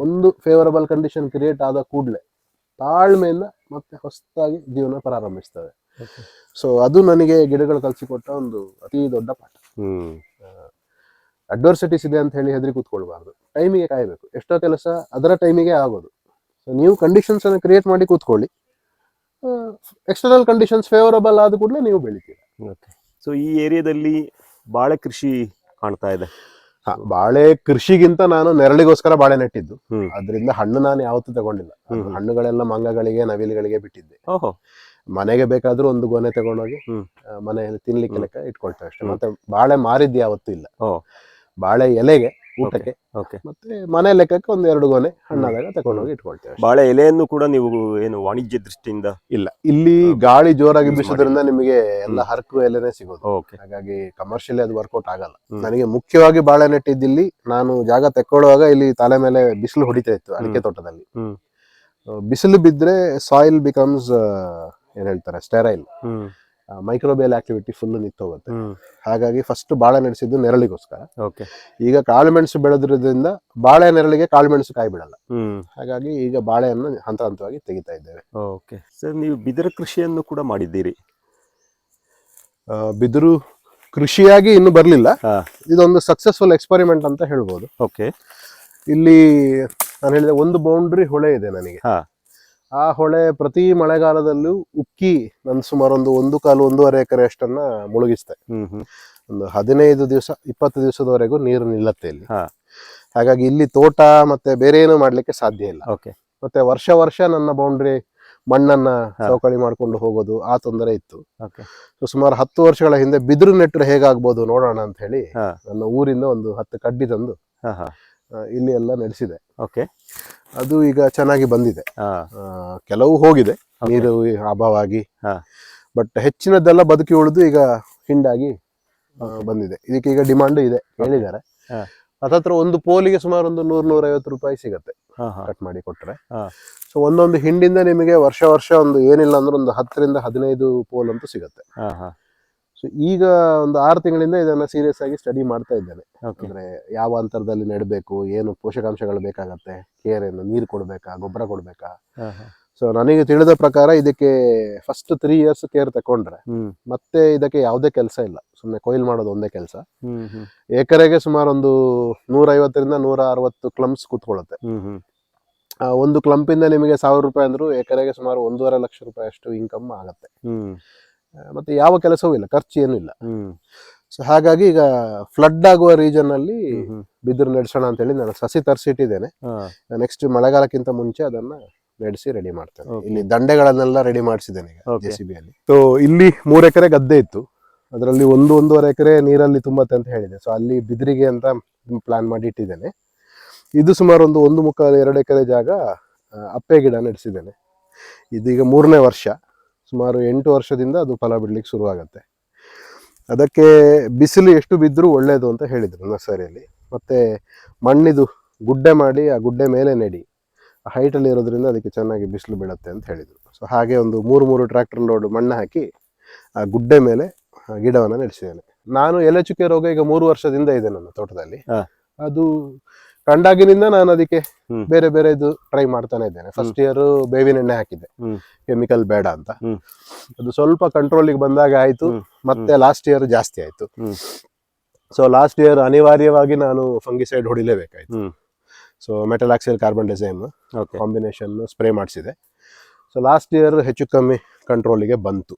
ಒಂದು ಫೇವರಬಲ್ ಕಂಡೀಷನ್ ಕ್ರಿಯೇಟ್ ಆದ ಕೂಡಲೇ ತಾಳ್ಮೆಯಿಂದ ಮತ್ತೆ ಹೊಸದಾಗಿ ಜೀವನ ಪ್ರಾರಂಭಿಸ್ತವೆ. ಸೊ ಅದು ನನಗೆ ಗಿಡಗಳು ಕಲಿಸಿಕೊಟ್ಟ ಒಂದು ಅತಿ ದೊಡ್ಡ ಪಾಠ. ಹ್ಮ್. ಅಡ್ವರ್ಸಿಟೀಸ್ ಇದೆ ಅಂತ ಹೇಳಿ ಹೆದರಿ ಕೂತ್ಕೊಳ್ಬಾರ್ದು. ಟೈಮಿಗೆ ಕಾಯಬೇಕು. ಎಷ್ಟೋ ಕೆಲಸ ಅದರ ಟೈಮಿಗೆ ಆಗೋದು. ಸೊ ನೀವು ಕಂಡೀಷನ್ಸ್ ಅನ್ನು ಕ್ರಿಯೇಟ್ ಮಾಡಿ ಕೂತ್ಕೊಳ್ಳಿ. ಎಕ್ಸ್ಟರ್ನಲ್ ಕಂಡೀಷನ್ಸ್ ಫೇವರಬಲ್ ಆದ ಕೂಡಲೇ ನೀವು ಬೆಳಿತೀರಿ. ಓಕೆ ಸೊ ಈ ಏರಿಯಾದಲ್ಲಿ ಬಾಳೆ ಕೃಷಿ ಕಾಣ್ತಾ ಇದೆ. ಬಾಳೆ ಕೃಷಿಗಿಂತ ನಾನು ನೆರಳಿಗೋಸ್ಕರ ಬಾಳೆ ನೆಟ್ಟಿದ್ದು. ಅದರಿಂದ ಹಣ್ಣು ನಾನು ಯಾವತ್ತೂ ತಗೊಂಡಿಲ್ಲ. ಹಣ್ಣುಗಳೆಲ್ಲ ಮಂಗಗಳಿಗೆ ನವಿಲುಗಳಿಗೆ ಬಿಟ್ಟಿದ್ದೆ. ಓಹೋ. ಮನೆಗೆ ಬೇಕಾದ್ರೂ ಒಂದು ಗೊನೆ ತಗೊಂಡೋಗಿ. ಆ, ಮನೆಯಲ್ಲಿ ತಿನ್ಲಿಕ್ಕೆ. ಲೆಕ್ಕ ಇಟ್ಕೊಳ್ತೇವೆ ಅಷ್ಟೇ. ಮತ್ತೆ ಬಾಳೆ ಮಾರಿದ್ದು ಯಾವತ್ತೂ ಇಲ್ಲ. ಓ. ಬಾಳೆ ಎಲೆಗೆ ಊಟಕ್ಕೆ. ಓಕೆ. ಮತ್ತೆ ಮನೆ ಲೆಕ್ಕಕ್ಕೆ ಒಂದು ಎರಡು ಗೊನೆ ಹಣ್ಣಾದಾಗ ತಗೊಂಡೋಗಿ ಇಟ್ಕೊಳ್ತೇವೆ ಅಷ್ಟೇ. ಬಾಳೆ ಎಲೆಯನ್ನು ಕೂಡ ನೀವು ಏನು ವಾಣಿಜ್ಯ ದೃಷ್ಟಿಯಿಂದ? ಇಲ್ಲ. ಇಲ್ಲಿ ಗಾಳಿ ಜೋರಾಗಿ ಬೀಸೋದ್ರಿಂದ ನಿಮಗೆ ಎಲ್ಲ ಹರಕು ಎಲೆನೇ ಸಿಗೋದು. ಓಕೆ. ಹಾಗಾಗಿ ಕಮರ್ಷಿಯಲಿ ಅದು ವರ್ಕೌಟ್ ಆಗಲ್ಲ. ಹ್ಮ್. ನನಗೆ ಮುಖ್ಯವಾಗಿ ಬಾಳೆ ನೆಟ್ಟಿದ್ದಿಲ್ಲಿ ನಾನು ಜಾಗ ತೆಕ್ಕೊಳ್ಳುವಾಗ ಇಲ್ಲಿ ತಲೆ ಮೇಲೆ ಬಿಸಿಲು ಹೊಡಿತಾ ಇತ್ತು ಅಡಿಕೆ ತೋಟದಲ್ಲಿ. ಹ್ಮ್. ಬಿಸಿಲು ಬಿದ್ರೆ ಸಾಯಿಲ್ ಬಿಕಮ್ಸ್ ಏನ್ ಹೇಳ್ತಾರೆ ಸ್ಟೆರೈಲ್ ಮೈಕ್ರೋಬಿಯಲ್ ಆಕ್ಟಿವಿಟಿ ಫುಲ್ ನಿಂತೋಗುತ್ತೆ. ಹೋಗುತ್ತೆ ಹಾಗಾಗಿ ಫಸ್ಟ್ ಬಾಳೆ ನಡೆಸಿದ್ದು ನೆರಳಿಗೋಸ್ಕರ. ಓಕೆ. ಈಗ ಕಾಳುಮೆಣಸು ಬೆಳೆದ್ರಿಂದ ಬಾಳೆ ನೆರಳಿಗೆ ಕಾಳುಮೆಣಸು ಕಾಯಿ ಬಿಡಲ್ಲ. ಹಾಗಾಗಿ ಈಗ ಬಾಳೆಯನ್ನು ಹಂತ ಹಂತವಾಗಿ ತೆಗಿತಾ ಇದ್ದೇವೆ. ಓಕೆ. ಸರ್ ನೀವು ಬಿದಿರು ಕೃಷಿಯನ್ನು ಕೂಡ ಮಾಡಿದ್ದೀರಿ. ಬಿದಿರು ಕೃಷಿಯಾಗಿ ಇನ್ನು ಬರಲಿಲ್ಲ. ಇದೊಂದು ಸಕ್ಸಸ್ಫುಲ್ ಎಕ್ಸ್ಪರಿಮೆಂಟ್ ಅಂತ ಹೇಳ್ಬೋದು. ಓಕೆ. ಇಲ್ಲಿ ನಾನು ಹೇಳಿದೆ ಒಂದು ಬೌಂಡ್ರಿ ಹೊಳೆ ಇದೆ ನನಗೆ. ಹಾ. ಆ ಹೊಳೆ ಪ್ರತಿ ಮಳೆಗಾಲದಲ್ಲೂ ಉಕ್ಕಿ ನನ್ನ ಸುಮಾರು ಒಂದು ಒಂದು ಕಾಲು ಒಂದೂವರೆ ಎಕರೆ ಅಷ್ಟನ್ನ ಮುಳುಗಿಸ್ತೆ. ಹ್ಮ್ ಹ್ಮ್. ಒಂದು ಹದಿನೈದು ದಿವಸ ಇಪ್ಪತ್ತು ದಿವಸದವರೆಗೂ ನೀರು ನಿಲ್ಲತ್ತೆ ಇಲ್ಲಿ. ಹಾಗಾಗಿ ಇಲ್ಲಿ ತೋಟ ಮತ್ತೆ ಬೇರೆ ಏನು ಮಾಡ್ಲಿಕ್ಕೆ ಸಾಧ್ಯ ಇಲ್ಲ. ಓಕೆ. ಮತ್ತೆ ವರ್ಷ ವರ್ಷ ನನ್ನ ಬೌಂಡ್ರಿ ಮಣ್ಣನ್ನ ಸೌಕಳಿ ಸವಕಳಿ ಮಾಡ್ಕೊಂಡು ಹೋಗೋದು ಆ ತೊಂದರೆ ಇತ್ತು. ಸುಮಾರು ಹತ್ತು ವರ್ಷಗಳ ಹಿಂದೆ ಬಿದಿರು ನೆಟ್ಟರೆ ಹೇಗಾಗ್ಬೋದು ನೋಡೋಣ ಅಂತ ಹೇಳಿ ನನ್ನ ಊರಿಂದ ಒಂದು ಹತ್ತು ಕಡ್ಡಿ ತಂದು ಇಲ್ಲಿ ಎಲ್ಲ ನಡೆಸಿದೆ. ಓಕೆ ಅದು ಈಗ ಚೆನ್ನಾಗಿ ಬಂದಿದೆ. ಕೆಲವು ಹೋಗಿದೆ ನೀರು ಅಭಾವ ಆಗಿ. ಬಟ್ ಹೆಚ್ಚಿನದೆಲ್ಲ ಬದುಕಿ ಉಳಿದು ಈಗ ಹಿಂಡಾಗಿ ಬಂದಿದೆ. ಇದಕ್ಕೆ ಈಗ ಡಿಮಾಂಡ್ ಇದೆ ಹೇಳಿದ್ದಾರೆ. ಅದತ್ರ ಒಂದು ಪೋಲಿಗೆ ಸುಮಾರು ಒಂದು ನೂರ್ ನೂರೈವತ್ತು ರೂಪಾಯಿ ಸಿಗತ್ತೆ ಕಟ್ ಮಾಡಿ ಕೊಟ್ರೆ. ಹಾ. ಸೊ ಒಂದೊಂದು ಹಿಂಡಿಂದ ನಿಮಗೆ ವರ್ಷ ವರ್ಷ ಒಂದು ಏನಿಲ್ಲ ಅಂದ್ರೆ ಒಂದು ಹತ್ತರಿಂದ ಹದಿನೈದು ಪೋಲ್ ಅಂತೂ ಸಿಗತ್ತೆ. ಸೊ ಈಗ ಒಂದು ಆರು ತಿಂಗಳಿಂದ ಇದನ್ನ ಸೀರಿಯಸ್ ಆಗಿ ಸ್ಟಡಿ ಮಾಡ್ತಾ ಇದ್ದೇನೆ. ಅಂದರೆ ಯಾವ ಅಂತರದಲ್ಲಿ ನೆಡಬೇಕು ಏನು ಪೋಷಕಾಂಶಗಳು ಬೇಕಾಗತ್ತೆ ಕೇರ್ ಏನು ನೀರು ಕೊಡ್ಬೇಕಾ ಗೊಬ್ಬರ ಕೊಡ್ಬೇಕಾ? ಸೊ ನನಗೆ ತಿಳಿದ ಪ್ರಕಾರ ಇದಕ್ಕೆ ಫಸ್ಟ್ ತ್ರೀ ಇಯರ್ಸ್ ಕೇರ್ ತಕೊಂಡ್ರೆ ಮತ್ತೆ ಇದಕ್ಕೆ ಯಾವುದೇ ಕೆಲಸ ಇಲ್ಲ. ಸುಮ್ಮನೆ ಕೊಯ್ಲು ಮಾಡೋದು ಒಂದೇ ಕೆಲಸ. ಎಕರೆಗೆ ಸುಮಾರು ಒಂದು ನೂರೈವತ್ತರಿಂದ ನೂರ ಅರವತ್ತು ಕ್ಲಂಪ್ಸ್ ಕೂತ್ಕೊಳ್ಳುತ್ತೆ ಒಂದು ಕ್ಲಂಪಿಂದ ನಿಮಗೆ ಸಾವಿರ ರೂಪಾಯಿ ಅಂದ್ರು ಎಕರೆಗೆ ಸುಮಾರು ಒಂದೂವರೆ ಲಕ್ಷ ರೂಪಾಯಿ ಅಷ್ಟು ಇನ್ಕಮ್ ಆಗುತ್ತೆ ಮತ್ತೆ ಯಾವ ಕೆಲಸವೂ ಇಲ್ಲ ಖರ್ಚು ಏನೂ ಇಲ್ಲ. ಹ್ಮ್. ಸೊ ಹಾಗಾಗಿ ಈಗ ಫ್ಲಡ್ ಆಗುವ ರೀಜನ್ ಅಲ್ಲಿ ಬಿದಿರು ನಡೆಸೋಣ ಅಂತ ಹೇಳಿ ನಾನು ಸಸಿ ತರಿಸಿಟ್ಟಿದ್ದೇನೆ. ನೆಕ್ಸ್ಟ್ ಮಳೆಗಾಲಕ್ಕಿಂತ ಮುಂಚೆ ಅದನ್ನ ನಡೆಸಿ ರೆಡಿ ಮಾಡ್ತೇನೆ. ಇಲ್ಲಿ ದಂಡೆಗಳನ್ನೆಲ್ಲ ರೆಡಿ ಮಾಡಿಸಿದ್ದೇನೆ ಈಗ Okay. ಜೆ ಸಿ ಅಲ್ಲಿ ಸೊ ಇಲ್ಲಿ ಮೂರು ಎಕರೆ ಗದ್ದೆ ಇತ್ತು. ಅದರಲ್ಲಿ ಒಂದು ಒಂದೂವರೆ ಎಕರೆ ನೀರಲ್ಲಿ ತುಂಬತ್ತೆ ಅಂತ ಹೇಳಿದೆ. ಸೊ ಅಲ್ಲಿ ಬಿದಿರಿಗೆ ಅಂತ ಪ್ಲಾನ್ ಮಾಡಿ ಇಟ್ಟಿದ್ದೇನೆ. ಇದು ಸುಮಾರು ಒಂದು ಒಂದು ಮುಕ್ಕಾಲು ಎರಡು ಎಕರೆ ಜಾಗ ಅಪ್ಪೆ ಗಿಡ ನಡೆಸಿದ್ದೇನೆ. ಇದೀಗ ಮೂರನೇ ವರ್ಷ. ಸುಮಾರು ಎಂಟು ವರ್ಷದಿಂದ ಅದು ಫಲ ಬಿಡ್ಲಿಕ್ಕೆ ಶುರುವಾಗತ್ತೆ. ಅದಕ್ಕೆ ಬಿಸಿಲು ಎಷ್ಟು ಬಿದ್ದರೂ ಒಳ್ಳೆಯದು ಅಂತ ಹೇಳಿದರು ನರ್ಸರಿಯಲ್ಲಿ. ಮತ್ತೆ ಮಣ್ಣಿದು ಗುಡ್ಡೆ ಮಾಡಿ ಆ ಗುಡ್ಡೆ ಮೇಲೆ ನೆಡಿ. ಹೈಟಲ್ಲಿ ಇರೋದ್ರಿಂದ ಅದಕ್ಕೆ ಚೆನ್ನಾಗಿ ಬಿಸಿಲು ಬೀಳುತ್ತೆ ಅಂತ ಹೇಳಿದರು. ಸೊ ಹಾಗೆ ಒಂದು ಮೂರು ಮೂರು ಟ್ರ್ಯಾಕ್ಟರ್ ಲೋಡ್ ಮಣ್ಣು ಹಾಕಿ ಆ ಗುಡ್ಡೆ ಮೇಲೆ ಗಿಡವನ್ನು ನಡೆಸಿದ್ದೇನೆ. ನಾನು ಎಲೆ ಚುಕ್ಕೆ ರೋಗ ಈಗ ಮೂರು ವರ್ಷದಿಂದ ಇದೆ ನನ್ನ ತೋಟದಲ್ಲಿ. ಅದು ಕಂಡಾಗಿನಿಂದ ನಾನು ಅದಕ್ಕೆ ಬೇರೆ ಬೇರೆ ಇದು ಟ್ರೈ ಮಾಡ್ತಾನೆ ಇದ್ದೇನೆ. ಫಸ್ಟ್ ಇಯರ್ ಬೇವಿನ ಎಣ್ಣೆ ಹಾಕಿದ್ದೆ. ಕೆಮಿಕಲ್ ಬೇಡ ಅಂತ. ಅದು ಸ್ವಲ್ಪ ಕಂಟ್ರೋಲಿಗೆ ಬಂದಾಗ ಆಯ್ತು. ಮತ್ತೆ ಲಾಸ್ಟ್ ಇಯರ್ ಜಾಸ್ತಿ ಆಯ್ತು. ಸೊ ಲಾಸ್ಟ್ ಇಯರ್ ಅನಿವಾರ್ಯವಾಗಿ ನಾನು fungicide ಹೊಡಿಲೇಬೇಕಾಯ್ತು. So metalaxyl carbendazim combination spray ಮಾಡಿಸಿದೆ. So last year ಹೆಚ್ಚು ಕಮ್ಮಿ ಕಂಟ್ರೋಲಿಗೆ ಬಂತು.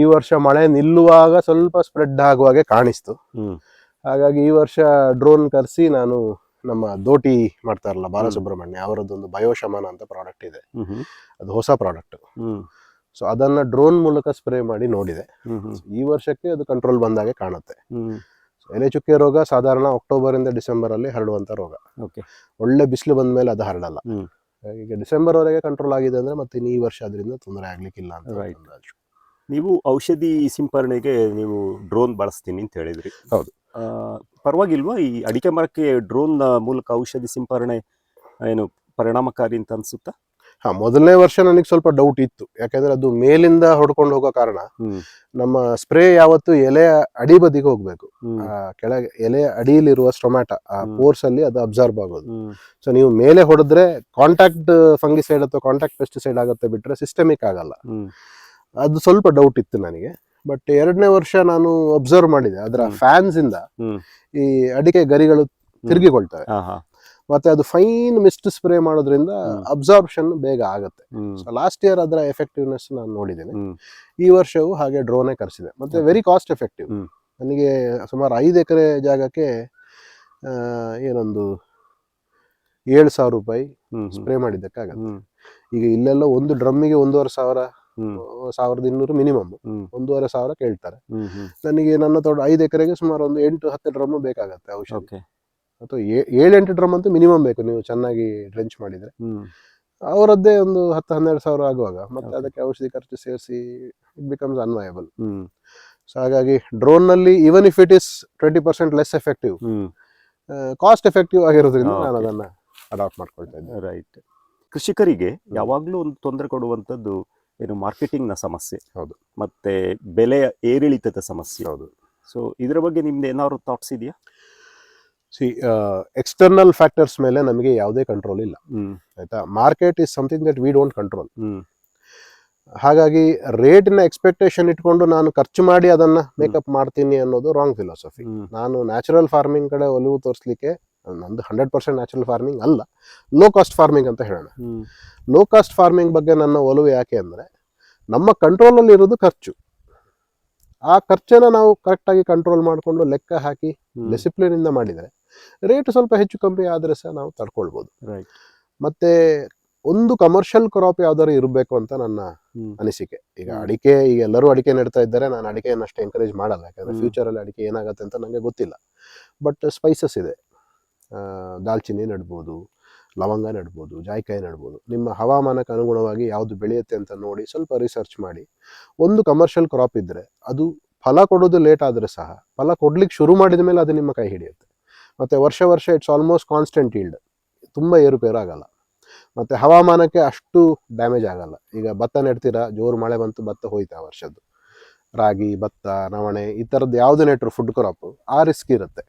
ಈ ವರ್ಷ ಮಳೆ ನಿಲ್ಲುವಾಗ ಸ್ವಲ್ಪ ಸ್ಪ್ರೆಡ್ ಆಗುವಾಗೆ ಕಾಣಿಸ್ತು. ಹಾಗಾಗಿ ಈ ವರ್ಷ ಡ್ರೋನ್ ಕರೆಸಿ ನಾನು ನಮ್ಮ ದೋಟಿ ಮಾಡ್ತಾರಲ್ಲ ಬಾಲಸುಬ್ರಹ್ಮಣ್ಯ ಅವರದ್ದೊಂದು ಬಯೋಶಮನ ಅಂತ ಪ್ರಾಡಕ್ಟ್ ಇದೆ. ಅದು ಹೊಸ ಪ್ರಾಡಕ್ಟ್ ಸೊ ಅದನ್ನ ಡ್ರೋನ್ ಮೂಲಕ ಸ್ಪ್ರೇ ಮಾಡಿ ನೋಡಿದೆ. ಈ ವರ್ಷಕ್ಕೆ ಅದು ಕಂಟ್ರೋಲ್ ಬಂದಾಗೆ ಕಾಣುತ್ತೆ. ಎಲೆ ಚುಕ್ಕೆ ರೋಗ ಸಾಧಾರಣ ಅಕ್ಟೋಬರ್ ಇಂದ ಡಿಸೆಂಬರ್ ಅಲ್ಲಿ ಹರಡುವಂತ ರೋಗ. ಓಕೆ. ಒಳ್ಳೆ ಬಿಸಿಲು ಬಂದ ಮೇಲೆ ಅದು ಹರಡಲ್ಲ. ಈಗ ಡಿಸೆಂಬರ್ ವರೆಗೆ ಕಂಟ್ರೋಲ್ ಆಗಿದೆ ಅಂದ್ರೆ ಮತ್ತೆ ಇನ್ನು ಈ ವರ್ಷ ಅದರಿಂದ ತೊಂದರೆ ಆಗ್ಲಿಕ್ಕಿಲ್ಲ ಅಂತ. ನೀವು ಔಷಧಿ ಸಿಂಪರಣೆಗೆ ನೀವು ಡ್ರೋನ್ ಬಳಸ್ತೀನಿ ಅಂತ ಹೇಳಿದ್ರಿ. ಹೌದು. ಆ, ಪರವಾಗಿಲ್ವಾ ಈ ಅಡಿಕೆ ಮರಕ್ಕೆ ಡ್ರೋನ್ ಮೂಲಕ ಔಷಧಿ ಸಿಂಪರಣೆ ಏನು ಪರಿಣಾಮಕಾರಿ ಅಂತ ಅನ್ಸುತ್ತಾ? ಹಾ ಮೊದಲನೇ ವರ್ಷ ನನಗೆ ಸ್ವಲ್ಪ ಡೌಟ್ ಇತ್ತು. ಯಾಕಂದ್ರೆ ಅದು ಮೇಲಿಂದ ಹೊಡ್ಕೊಂಡು ಹೋಗೋ ಕಾರಣ ನಮ್ಮ ಸ್ಪ್ರೇ ಯಾವತ್ತು ಎಲೆ ಅಡಿ ಬದಿಗೆ ಹೋಗ್ಬೇಕು. ಕೆಳಗೆ ಎಲೆ ಅಡಿಯಲ್ಲಿರುವ ಸ್ಟೊಮ್ಯಾಟ ಆ. ಪೋರ್ಸ್ ಅಲ್ಲಿ ಅದು ಅಬ್ಸರ್ವ್ ಆಗೋದು. ಸೊ ನೀವು ಮೇಲೆ ಹೊಡೆದ್ರೆ ಕಾಂಟ್ಯಾಕ್ಟ್ ಫಂಗಿಸೈಡ್ ಅಥವಾ ಕಾಂಟ್ಯಾಕ್ಟ್ ಪೆಸ್ಟಿಸೈಡ್ ಆಗುತ್ತೆ ಬಿಟ್ರೆ ಸಿಸ್ಟಮಿಕ್ ಆಗಲ್ಲ. ಅದು ಸ್ವಲ್ಪ ಡೌಟ್ ಇತ್ತು ನನಗೆ. ಬಟ್ ಎರಡನೇ ವರ್ಷ ನಾನು ಅಬ್ಸರ್ವ್ ಮಾಡಿದೆ. ಅದರ ಫ್ಯಾನ್ಸ್ ಇಂದ ಈ ಅಡಿಕೆ ಗರಿಗಳು ತಿರುಗಿಕೊಳ್ತವೆ. ಮತ್ತೆ ಅದು ಫೈನ್ ಮಿಸ್ಟ್ ಸ್ಪ್ರೇ ಮಾಡೋದ್ರಿಂದ ಅಬ್ಸಾರ್ಬ್ಷನ್ ಬೇಗ ಆಗುತ್ತೆ. ಲಾಸ್ಟ್ ಇಯರ್ ಅದರ ಎಫೆಕ್ಟಿವ್ನೆಸ್ ನಾನು ನೋಡಿದ್ದೇನೆ. ಈ ವರ್ಷವೂ ಹಾಗೆ ಡ್ರೋನೇ ಕರೆಸಿದೆ. ಮತ್ತೆ ವೆರಿ ಕಾಸ್ಟ್ ಎಫೆಕ್ಟಿವ್ ನನಗೆ ಸುಮಾರು ಐದು ಎಕರೆ ಜಾಗಕ್ಕೆ ಏನೊಂದು ಏಳು ಸಾವಿರ ರೂಪಾಯಿ ಸ್ಪ್ರೇ ಮಾಡಿದ್ದಕ್ಕಾಗತ್ತೆ. ಈಗ ಇಲ್ಲೆಲ್ಲ ಒಂದು ಡ್ರಮ್ಮಿಗೆ ಒಂದೂವರೆ ಸಾವಿರ ಸಾವಿರದ ಇನ್ನೂರು ಮಿನಿಮಮ್. ಒಂದೂವರೆ ಸಾವಿರ ಕೇಳ್ತಾರೆ. ನನಗೆ ನನ್ನ ತೋಟ ಐದು ಎಕರೆಗೆ ಸುಮಾರು ಒಂದು ಎಂಟು ಹತ್ತು ಡ್ರಮ್ ಬೇಕಾಗತ್ತೆ ಔಷಧ. ಅಥವಾ ಏಳೆಂಟು ಡ್ರಮ್ ಅಂತೂ ಮಿನಿಮಮ್ ಬೇಕು ನೀವು ಚೆನ್ನಾಗಿ ಡ್ರೆಂಚ್ ಮಾಡಿದ್ರೆ. ಅವರದ್ದೇ ಒಂದು ಹತ್ತು ಹನ್ನೆರಡು ಸಾವಿರ ಆಗುವಾಗ ಮತ್ತೆ ಅದಕ್ಕೆ ಔಷಧಿ ಖರ್ಚು ಸೇರಿಸಿ it becomes unviable hmm. So ಹಾಗಾಗಿ ಡ್ರೋನ್ನಲ್ಲಿ even if it is twenty percent less effective cost effective ಆಗಿರೋದ್ರಿಂದ ನಾನು ಅದನ್ನ ಅಡಾಪ್ಟ್ ಮಾಡ್ಕೊಳ್ತಾ ಇದ್ದೆ ರೈಟ್ ಕೃಷಿಕರಿಗೆ ಯಾವಾಗಲೂ ಒಂದು ತೊಂದರೆ ಕೊಡುವಂಥದ್ದು ಏನು ಮಾರ್ಕೆಟಿಂಗ್ನ ಸಮಸ್ಯೆ. ಹೌದು. ಮತ್ತು ಬೆಲೆಯ ಏರಿಳಿತದ ಸಮಸ್ಯೆ. ಹೌದು. ಸೊ ಇದರ ಬಗ್ಗೆ ನಿಮ್ದು ಏನಾದ್ರು ಥಾಟ್ಸ್ ಇದೆಯಾ? ಸಿ ಎಕ್ಸ್ಟರ್ನಲ್ ಫ್ಯಾಕ್ಟರ್ಸ್ ಮೇಲೆ ನಮಗೆ ಯಾವುದೇ ಕಂಟ್ರೋಲ್ ಇಲ್ಲ. ಆಯಿತಾ? Market is something that we don't control ಹಾಗಾಗಿ ರೇಟ್ನ ಎಕ್ಸ್ಪೆಕ್ಟೇಷನ್ ಇಟ್ಕೊಂಡು ನಾನು ಖರ್ಚು ಮಾಡಿ ಅದನ್ನ ಮೇಕಪ್ ಮಾಡ್ತೀನಿ ಅನ್ನೋದು ರಾಂಗ್ ಫಿಲಾಸಫಿ ನಾನು ನ್ಯಾಚುರಲ್ ಫಾರ್ಮಿಂಗ್ ಕಡೆ ಒಲವು ತೋರಿಸ್ಲಿಕ್ಕೆ ನಂದು ಹಂಡ್ರೆಡ್ ಪರ್ಸೆಂಟ್ ನ್ಯಾಚುರಲ್ ಫಾರ್ಮಿಂಗ್ ಅಲ್ಲ. ಲೋ ಕಾಸ್ಟ್ ಫಾರ್ಮಿಂಗ್ ಅಂತ ಹೇಳೋಣ. ಲೋ ಕಾಸ್ಟ್ ಫಾರ್ಮಿಂಗ್ ಬಗ್ಗೆ ನನ್ನ ಒಲವು ಯಾಕೆ ಅಂದರೆ ನಮ್ಮ ಕಂಟ್ರೋಲಲ್ಲಿ ಇರೋದು ಖರ್ಚು. ಆ ಖರ್ಚನ್ನು ನಾವು ಕರೆಕ್ಟಾಗಿ ಕಂಟ್ರೋಲ್ ಮಾಡಿಕೊಂಡು ಲೆಕ್ಕ ಹಾಕಿ ಡಿಸಿಪ್ಲಿನಿಂದ ಮಾಡಿದರೆ ರೇಟ್ ಸ್ವಲ್ಪ ಹೆಚ್ಚು ಕಮ್ಮಿ ಆದರೆ ಸಹ ನಾವು ತಡ್ಕೊಳ್ಬೋದು. ರೈಟ್ ಮತ್ತೆ ಒಂದು ಕಮರ್ಷಿಯಲ್ ಕ್ರಾಪ್ ಯಾವ್ದಾದ್ರು ಇರಬೇಕು ಅಂತ ನನ್ನ ಅನಿಸಿಕೆ. ಈಗ ಅಡಿಕೆ ಈಗ ಎಲ್ಲರೂ ಅಡಿಕೆ ನೆಡ್ತಾ ಇದ್ದಾರೆ ನಾನು ಅಡಿಕೆಯನ್ನು ಅಷ್ಟೇ ಎಂಕರೇಜ್ ಮಾಡಲ್ಲ. ಯಾಕಂದ್ರೆ ಫ್ಯೂಚರಲ್ಲಿ ಫ್ಯೂಚರ್ ಅಲ್ಲಿ ಅಡಿಕೆ ಏನಾಗುತ್ತೆ ಅಂತ ನನಗೆ ಗೊತ್ತಿಲ್ಲ. ಬಟ್ ಸ್ಪೈಸಸ್ ಇದೆ. ದಾಲ್ಚಿನ್ನಿ ನೆಡ್ಬೋದು, ಲವಂಗ ನೆಡ್ಬೋದು, ಜಾಯಿಕಾಯಿ ನೆಡ್ಬೋದು. ನಿಮ್ಮ ಹವಾಮಾನಕ್ಕೆ ಅನುಗುಣವಾಗಿ ಯಾವುದು ಬೆಳೆಯುತ್ತೆ ಅಂತ ನೋಡಿ ಸ್ವಲ್ಪ ರಿಸರ್ಚ್ ಮಾಡಿ. ಒಂದು ಕಮರ್ಷಿಯಲ್ ಕ್ರಾಪ್ ಇದ್ದರೆ ಅದು ಫಲ ಕೊಡೋದು ಲೇಟ್ ಆದರೆ ಸಹ ಫಲ ಕೊಡ್ಲಿಕ್ಕೆ ಶುರು ಮಾಡಿದ ಮೇಲೆ ಅದು ನಿಮ್ಮ ಕೈ ಹಿಡಿಯುತ್ತೆ. ಮತ್ತು ವರ್ಷ ವರ್ಷ ಇಟ್ಸ್ ಆಲ್ಮೋಸ್ಟ್ ಕಾನ್ಸ್ಟೆಂಟ್ ಈಲ್ಡ್ ತುಂಬ ಏರುಪೇರು ಆಗಲ್ಲ ಮತ್ತು ಹವಾಮಾನಕ್ಕೆ ಅಷ್ಟು ಡ್ಯಾಮೇಜ್ ಆಗಲ್ಲ. ಈಗ ಭತ್ತ ನೆಡ್ತೀರಾ? ಜೋರು ಮಳೆ ಬಂತು, ಭತ್ತ ಹೋಯ್ತು ಆ ವರ್ಷದ್ದು. ರಾಗಿ, ಭತ್ತ ನವಣೆ ಈ ಥರದ್ದು ಯಾವುದು ನೆಟ್ಟರು ಫುಡ್ ಕ್ರಾಪು ಆ ರಿಸ್ಕ್ ಇರುತ್ತೆ.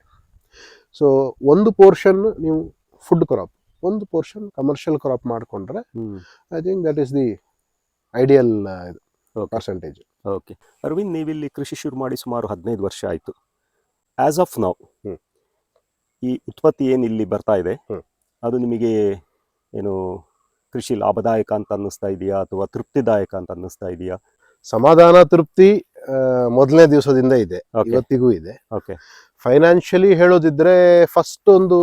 ಸೊ ಒಂದು ಪೋರ್ಷನ್ ನೀವು ಫುಡ್ ಕ್ರಾಪ್ ಒಂದು ಪೋರ್ಷನ್ ಕಮರ್ಷಿಯಲ್ ಕ್ರಾಪ್ ಮಾಡಿಕೊಂಡ್ರೆ I think that is the ideal. Percentage okay Arvind ನೀವಿಲ್ಲಿ ಕೃಷಿ ಶುರು ಮಾಡಿ ಸುಮಾರು ಹದಿನೈದು ವರ್ಷ ಆಯಿತು. As of now. ಈ ಉತ್ಪತ್ತಿ ಏನು ಇಲ್ಲಿ ಬರ್ತಾ ಇದೆ ಅದು ನಿಮಗೆ ಏನು ಕೃಷಿ ಲಾಭದಾಯಕ ಅಂತ ಅನ್ನಿಸ್ತಾ ಇದೆಯಾ ಅಥವಾ ತೃಪ್ತಿದಾಯಕ ಅಂತ ಅನ್ನಿಸ್ತಾ ಇದೆಯಾ? ಸಮಾಧಾನ ತೃಪ್ತಿ ಮೊದಲನೇ ದಿವಸದಿಂದ ಇದೆ. ಇವತ್ತಿಗೂ ಇದೆ. ಓಕೆ ಫೈನಾನ್ಷಿಯಲಿ ಹೇಳೋದಿದ್ರೆ ಫಸ್ಟ್ ಒಂದು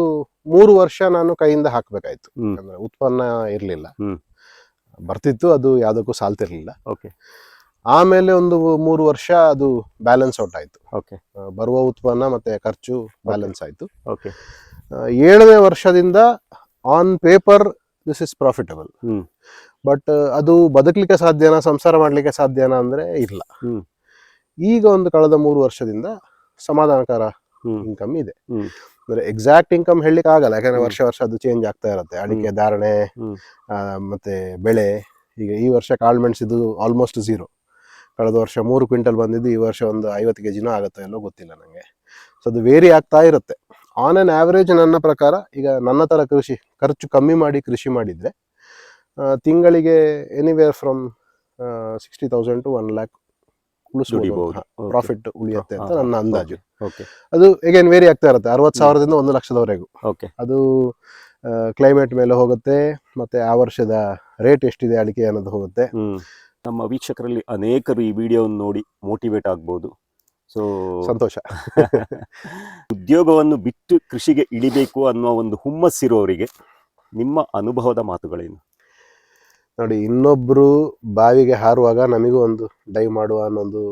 ಮೂರು ವರ್ಷ ನಾನು ಕೈಯಿಂದ ಹಾಕಬೇಕಾಯ್ತು. ಹ್ಮ್. ಅಂದ್ರೆ ಉತ್ಪನ್ನ ಇರಲಿಲ್ಲ. ಹ್ಮ್. ಬರ್ತಿತ್ತು ಅದು ಯಾವುದಕ್ಕೂ ಸಾಲ್ತಿರ್ಲಿಲ್ಲ. ಓಕೆ ಆಮೇಲೆ ಒಂದು ಮೂರು ವರ್ಷ ಅದು ಬ್ಯಾಲೆನ್ಸ್ ಔಟ್ ಆಯ್ತು. ಓಕೆ ಆ, ಬರುವ ಉತ್ಪನ್ನ ಮತ್ತೆ ಖರ್ಚು ಬ್ಯಾಲೆನ್ಸ್ ಆಯ್ತು. ಓಕೆ ಆ, ಏಳನೇ ವರ್ಷದಿಂದ on paper this is profitable hmm. But ಅದು ಬದುಕಲಿಕ್ಕೆ ಸಾಧ್ಯನಾ ಸಂಸಾರ ಮಾಡ್ಲಿಕ್ಕೆ ಸಾಧ್ಯನಾ ಅಂದ್ರೆ ಇಲ್ಲ. ಹ್ಮ್. ಈಗ ಒಂದು ಕಳೆದ ಮೂರು ವರ್ಷದಿಂದ ಸಮಾಧಾನಕರ ಇನ್ಕಮ್ ಇದೆ. ಅಂದ್ರೆ ಎಕ್ಸಾಕ್ಟ್ ಇನ್ಕಮ್ ಹೇಳಲಿಕ್ಕೆ ಆಗಲ್ಲ. ಯಾಕಂದ್ರೆ ವರ್ಷ ವರ್ಷ ಅದು ಚೇಂಜ್ ಆಗ್ತಾ ಇರುತ್ತೆ. ಅಡಿಕೆ ಧಾರಣೆ. ಮತ್ತೆ ಬೆಳೆ. ಈಗ ಈ ವರ್ಷ ಕಾಳುಮೆಣಸು ಇದು ಆಲ್ಮೋಸ್ಟ್ ಝೀರೋ ಕಳೆದ ವರ್ಷ ಮೂರು ಕ್ವಿಂಟಲ್ ಬಂದಿದ್ದು ಈ ವರ್ಷ ಒಂದು ಐವತ್ತು ಕೆ ಜಿನೂ ಆಗುತ್ತೋ ಎಲ್ಲೋ ಗೊತ್ತಿಲ್ಲ ನನಗೆ ಸೊ ಅದು ವೇರಿ ಆಗ್ತಾ ಇರುತ್ತೆ. ಆನ್ ಆನ್ ಆವರೇಜ್ ನನ್ನ ಪ್ರಕಾರ ಈಗ ನನ್ನ ಥರ ಕೃಷಿ ಖರ್ಚು ಕಮ್ಮಿ ಮಾಡಿ ಕೃಷಿ ಮಾಡಿದರೆ ತಿಂಗಳಿಗೆ anywhere from sixty thousand to one lakh ದುಡಿಬಹುದು profit ಉಳಿಯುತ್ತೆ ಅಂತ ನನ್ನ ಅಂದಾಜು. ಓಕೆ ಅದು ಎಗೇನ್ ವೇರಿ ಆಗ್ತಾ ಇರುತ್ತೆ. ಅರವತ್ತು ಸಾವಿರದಿಂದ ಒಂದು ಲಕ್ಷದವರೆಗೂ. ಓಕೆ ಅದು ಕ್ಲೈಮೇಟ್ ಮೇಲೆ ಹೋಗುತ್ತೆ ಮತ್ತೆ ಆ ವರ್ಷದ ರೇಟ್ ಎಷ್ಟಿದೆ ಅಡಿಕೆ ಅನ್ನೋದು ಹೋಗುತ್ತೆ. ನಮ್ಮ ವೀಕ್ಷಕರಲ್ಲಿ ಅನೇಕರು ಈ ವಿಡಿಯೋವನ್ನು ನೋಡಿ ಮೋಟಿವೇಟ್ ಆಗ್ಬೋದು. ಸೊ ಸಂತೋಷ. *laughs* ಉದ್ಯೋಗವನ್ನು ಬಿಟ್ಟು ಕೃಷಿಗೆ ಇಳಿಬೇಕು ಅನ್ನೋ ಒಂದು ಹುಮ್ಮಸ್ಸಿರೋರಿಗೆ ನಿಮ್ಮ ಅನುಭವದ ಮಾತುಗಳೇನು? ನೋಡಿ ಇನ್ನೊಬ್ಬರು ಬಾವಿಗೆ ಹಾರುವಾಗ ನಮಗೂ ಒಂದು ಡೈವ್ ಮಾಡುವ ಅನ್ನೊಂದು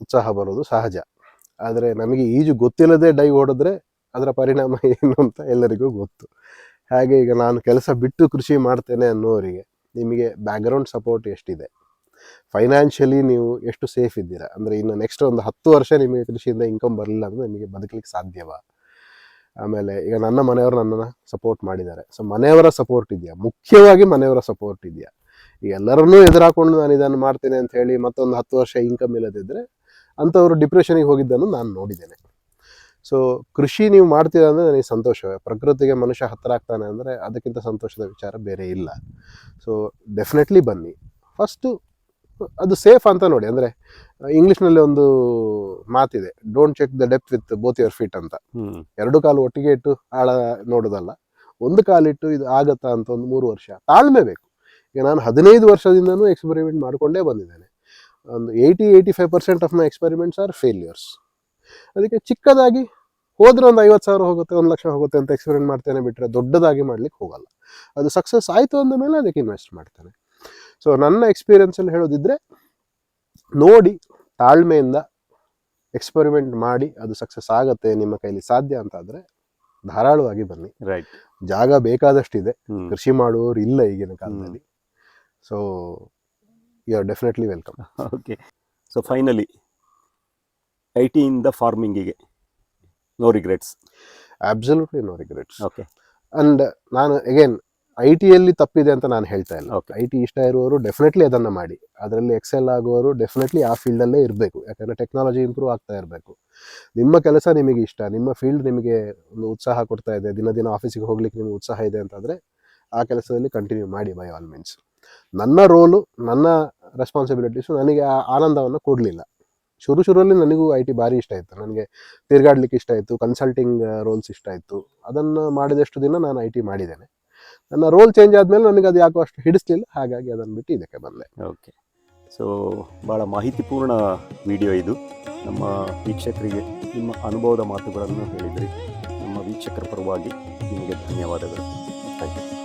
ಉತ್ಸಾಹ ಬರೋದು ಸಹಜ. ಆದರೆ ನಮಗೆ ಈಜು ಗೊತ್ತಿಲ್ಲದೆ ಡೈವ್ ಓಡಿದ್ರೆ ಅದರ ಪರಿಣಾಮ *laughs* ಏನು ಅಂತ ಎಲ್ಲರಿಗೂ ಗೊತ್ತು. ಹಾಗೆ ಈಗ ನಾನು ಕೆಲಸ ಬಿಟ್ಟು ಕೃಷಿ ಮಾಡ್ತೇನೆ ಅನ್ನೋರಿಗೆ ನಿಮಗೆ ಬ್ಯಾಕ್ಗ್ರೌಂಡ್ ಸಪೋರ್ಟ್ ಎಷ್ಟಿದೆ? ಫೈನಾನ್ಷಿಯಲಿ ನೀವು ಎಷ್ಟು ಸೇಫ್ ಇದ್ದೀರಾ? ಅಂದರೆ ಇನ್ನು ನೆಕ್ಸ್ಟ್ ಒಂದು ಹತ್ತು ವರ್ಷ ನಿಮಗೆ ಕೃಷಿಯಿಂದ ಇನ್ಕಮ್ ಬರಲಿಲ್ಲ ಅಂದರೆ ನಿಮಗೆ ಬದುಕಲಿಕ್ಕೆ ಸಾಧ್ಯವಾ? ಆಮೇಲೆ ಈಗ ನನ್ನ ಮನೆಯವರು ನನ್ನನ್ನು ಸಪೋರ್ಟ್ ಮಾಡಿದ್ದಾರೆ. ಸೊ ಮನೆಯವರ ಸಪೋರ್ಟ್ ಇದೆಯಾ? ಮುಖ್ಯವಾಗಿ ಮನೆಯವರ ಸಪೋರ್ಟ್ ಇದೆಯಾ? ಎಲ್ಲರನ್ನೂ ಎದುರಾಕೊಂಡು ನಾನು ಇದನ್ನು ಮಾಡ್ತೇನೆ ಅಂತ ಹೇಳಿ ಮತ್ತೊಂದು ಹತ್ತು ವರ್ಷ ಇನ್ಕಮ್ ಇಲ್ಲದಿದ್ದರೆ ಅಂಥವ್ರು ಡಿಪ್ರೆಷನಿಗೆ ಹೋಗಿದ್ದನ್ನು ನಾನು ನೋಡಿದ್ದೇನೆ. ಸೊ ಕೃಷಿ ನೀವು ಮಾಡ್ತೀರಾ ಅಂದರೆ ನನಗೆ ಸಂತೋಷವೇ. ಪ್ರಕೃತಿಗೆ ಮನುಷ್ಯ ಹತ್ತಿರ ಆಗ್ತಾನೆ ಅಂದರೆ ಅದಕ್ಕಿಂತ ಸಂತೋಷದ ವಿಚಾರ ಬೇರೆ ಇಲ್ಲ. ಸೊ ಡೆಫಿನೆಟ್ಲಿ ಬನ್ನಿ. ಫಸ್ಟು ಅದು ಸೇಫ್ ಅಂತ ನೋಡಿ. ಅಂದರೆ ಇಂಗ್ಲೀಷ್ನಲ್ಲಿ ಒಂದು ಮಾತಿದೆ. Don't check the depth with both your feet ಅಂತ. ಎರಡು ಕಾಲು ಒಟ್ಟಿಗೆ ಇಟ್ಟು ಆಳ ನೋಡೋದಲ್ಲ. ಒಂದು ಕಾಲಿಟ್ಟು ಇದು ಆಗತ್ತಾ ಅಂತ ಒಂದು ಮೂರು ವರ್ಷ ತಾಳ್ಮೆ ಬೇಕು. ಈಗ ನಾನು ಹದಿನೈದು ವರ್ಷದಿಂದನೂ ಎಕ್ಸ್ಪೆರಿಮೆಂಟ್ ಮಾಡಿಕೊಂಡೇ ಬಂದಿದ್ದೇನೆ. ಒಂದು eighty eighty five percent of my experiments are failures ಅದಕ್ಕೆ ಚಿಕ್ಕದಾಗಿ ಹೋದ್ರೆ ಒಂದು ಐವತ್ತು ಸಾವಿರ ಹೋಗುತ್ತೆ ಒಂದು ಲಕ್ಷ ಹೋಗುತ್ತೆ ಅಂತ ಎಕ್ಸ್ಪೆರಿಮೆಂಟ್ ಮಾಡ್ತೇನೆ ಬಿಟ್ಟರೆ ದೊಡ್ಡದಾಗಿ ಮಾಡಲಿಕ್ಕೆ ಹೋಗಲ್ಲ. ಅದು ಸಕ್ಸಸ್ ಆಯಿತು ಅಂದ ಮೇಲೆ ಅದಕ್ಕೆ ಇನ್ವೆಸ್ಟ್ ಮಾಡ್ತೇನೆ. ಸೊ ನನ್ನ ಎಕ್ಸ್ಪೀರಿಯನ್ಸಲ್ಲಿ ಹೇಳೋದಿದ್ರೆ ನೋಡಿ ತಾಳ್ಮೆಯಿಂದ ಎಕ್ಸ್ಪೆರಿಮೆಂಟ್ ಮಾಡಿ ಅದು ಸಕ್ಸಸ್ ಆಗುತ್ತೆ ನಿಮ್ಮ ಕೈಲಿ ಸಾಧ್ಯ ಅಂತ ಆದರೆ ಧಾರಾಳವಾಗಿ ಬನ್ನಿ. ರೈಟ್ ಜಾಗ ಬೇಕಾದಷ್ಟಿದೆ. ಕೃಷಿ ಮಾಡುವವರು ಇಲ್ಲ ಈಗಿನ ಕಾಲದಲ್ಲಿ. So you are definitely welcome okay so finally I ಟಿಯಿಂದ ಫಾರ್ಮಿಂಗಿಗೆ no regrets absolutely no regrets okay and ನಾನು ಅಗೇನ್ ಐ ಟಿಯಲ್ಲಿ ತಪ್ಪಿದೆ ಅಂತ ನಾನು ಹೇಳ್ತಾ ಇಲ್ಲ. ಓಕೆ ಐ ಟಿ ಇಷ್ಟ ಇರುವವರು ಡೆಫಿನೆಟ್ಲಿ ಅದನ್ನು ಮಾಡಿ. ಅದರಲ್ಲಿ ಎಕ್ಸೆಲ್ ಆಗುವವರು ಡೆಫಿನೆಟ್ಲಿ ಆ ಫೀಲ್ಡಲ್ಲೇ ಇರಬೇಕು. ಯಾಕಂದರೆ ಟೆಕ್ನಾಲಜಿ ಇಂಪ್ರೂವ್ ಆಗ್ತಾ ಇರಬೇಕು. ನಿಮ್ಮ ಕೆಲಸ ನಿಮಗೆ ಇಷ್ಟ. ನಿಮ್ಮ ಫೀಲ್ಡ್ ನಿಮಗೆ ಒಂದು ಉತ್ಸಾಹ ಕೊಡ್ತಾ ಇದೆ. ದಿನ ದಿನ ಆಫೀಸಿಗೆ ಹೋಗ್ಲಿಕ್ಕೆ ನಿಮಗೆ ಉತ್ಸಾಹ ಇದೆ ಅಂತಂದರೆ ಆ ಕೆಲಸದಲ್ಲಿ ಕಂಟಿನ್ಯೂ ಮಾಡಿ ಬೈ ಆಲ್ ಮೀನ್ಸ್ ನನ್ನ ರೋಲು ನನ್ನ ರೆಸ್ಪಾನ್ಸಿಬಿಲಿಟೀಸು ನನಗೆ ಆ ಆನಂದವನ್ನು ಕೊಡಲಿಲ್ಲ. ಶುರು ಶುರುವಲ್ಲಿ ನನಗೂ ಐ ಟಿ ಭಾರಿ ಇಷ್ಟ ಇತ್ತು. ನನಗೆ ತಿರುಗಾಡ್ಲಿಕ್ಕೆ ಇಷ್ಟ ಇತ್ತು ಕನ್ಸಲ್ಟಿಂಗ್ ರೋಲ್ಸ್ ಇಷ್ಟ ಇತ್ತು. ಅದನ್ನು ಮಾಡಿದಷ್ಟು ದಿನ ನಾನು ಐ ಟಿ ಮಾಡಿದ್ದೇನೆ. ನನ್ನ ರೋಲ್ ಚೇಂಜ್ ಆದಮೇಲೆ ನನಗೆ ಅದು ಯಾಕೋ ಅಷ್ಟು ಹಿಡಿಸ್ಲಿಲ್ಲ, ಹಾಗಾಗಿ ಅದನ್ನು ಬಿಟ್ಟು ಇದಕ್ಕೆ ಬಂದೆ. ಓಕೆ ಸೊ ಭಾಳ ಮಾಹಿತಿಪೂರ್ಣ ವಿಡಿಯೋ ಇದು. ನಮ್ಮ ವೀಕ್ಷಕರಿಗೆ ನಿಮ್ಮ ಅನುಭವದ ಮಾತುಗಳನ್ನು ಹೇಳಿದ್ರಿ. ನಮ್ಮ ವೀಕ್ಷಕರ ಪರವಾಗಿ ನಿಮಗೆ ಧನ್ಯವಾದಗಳು. Thank you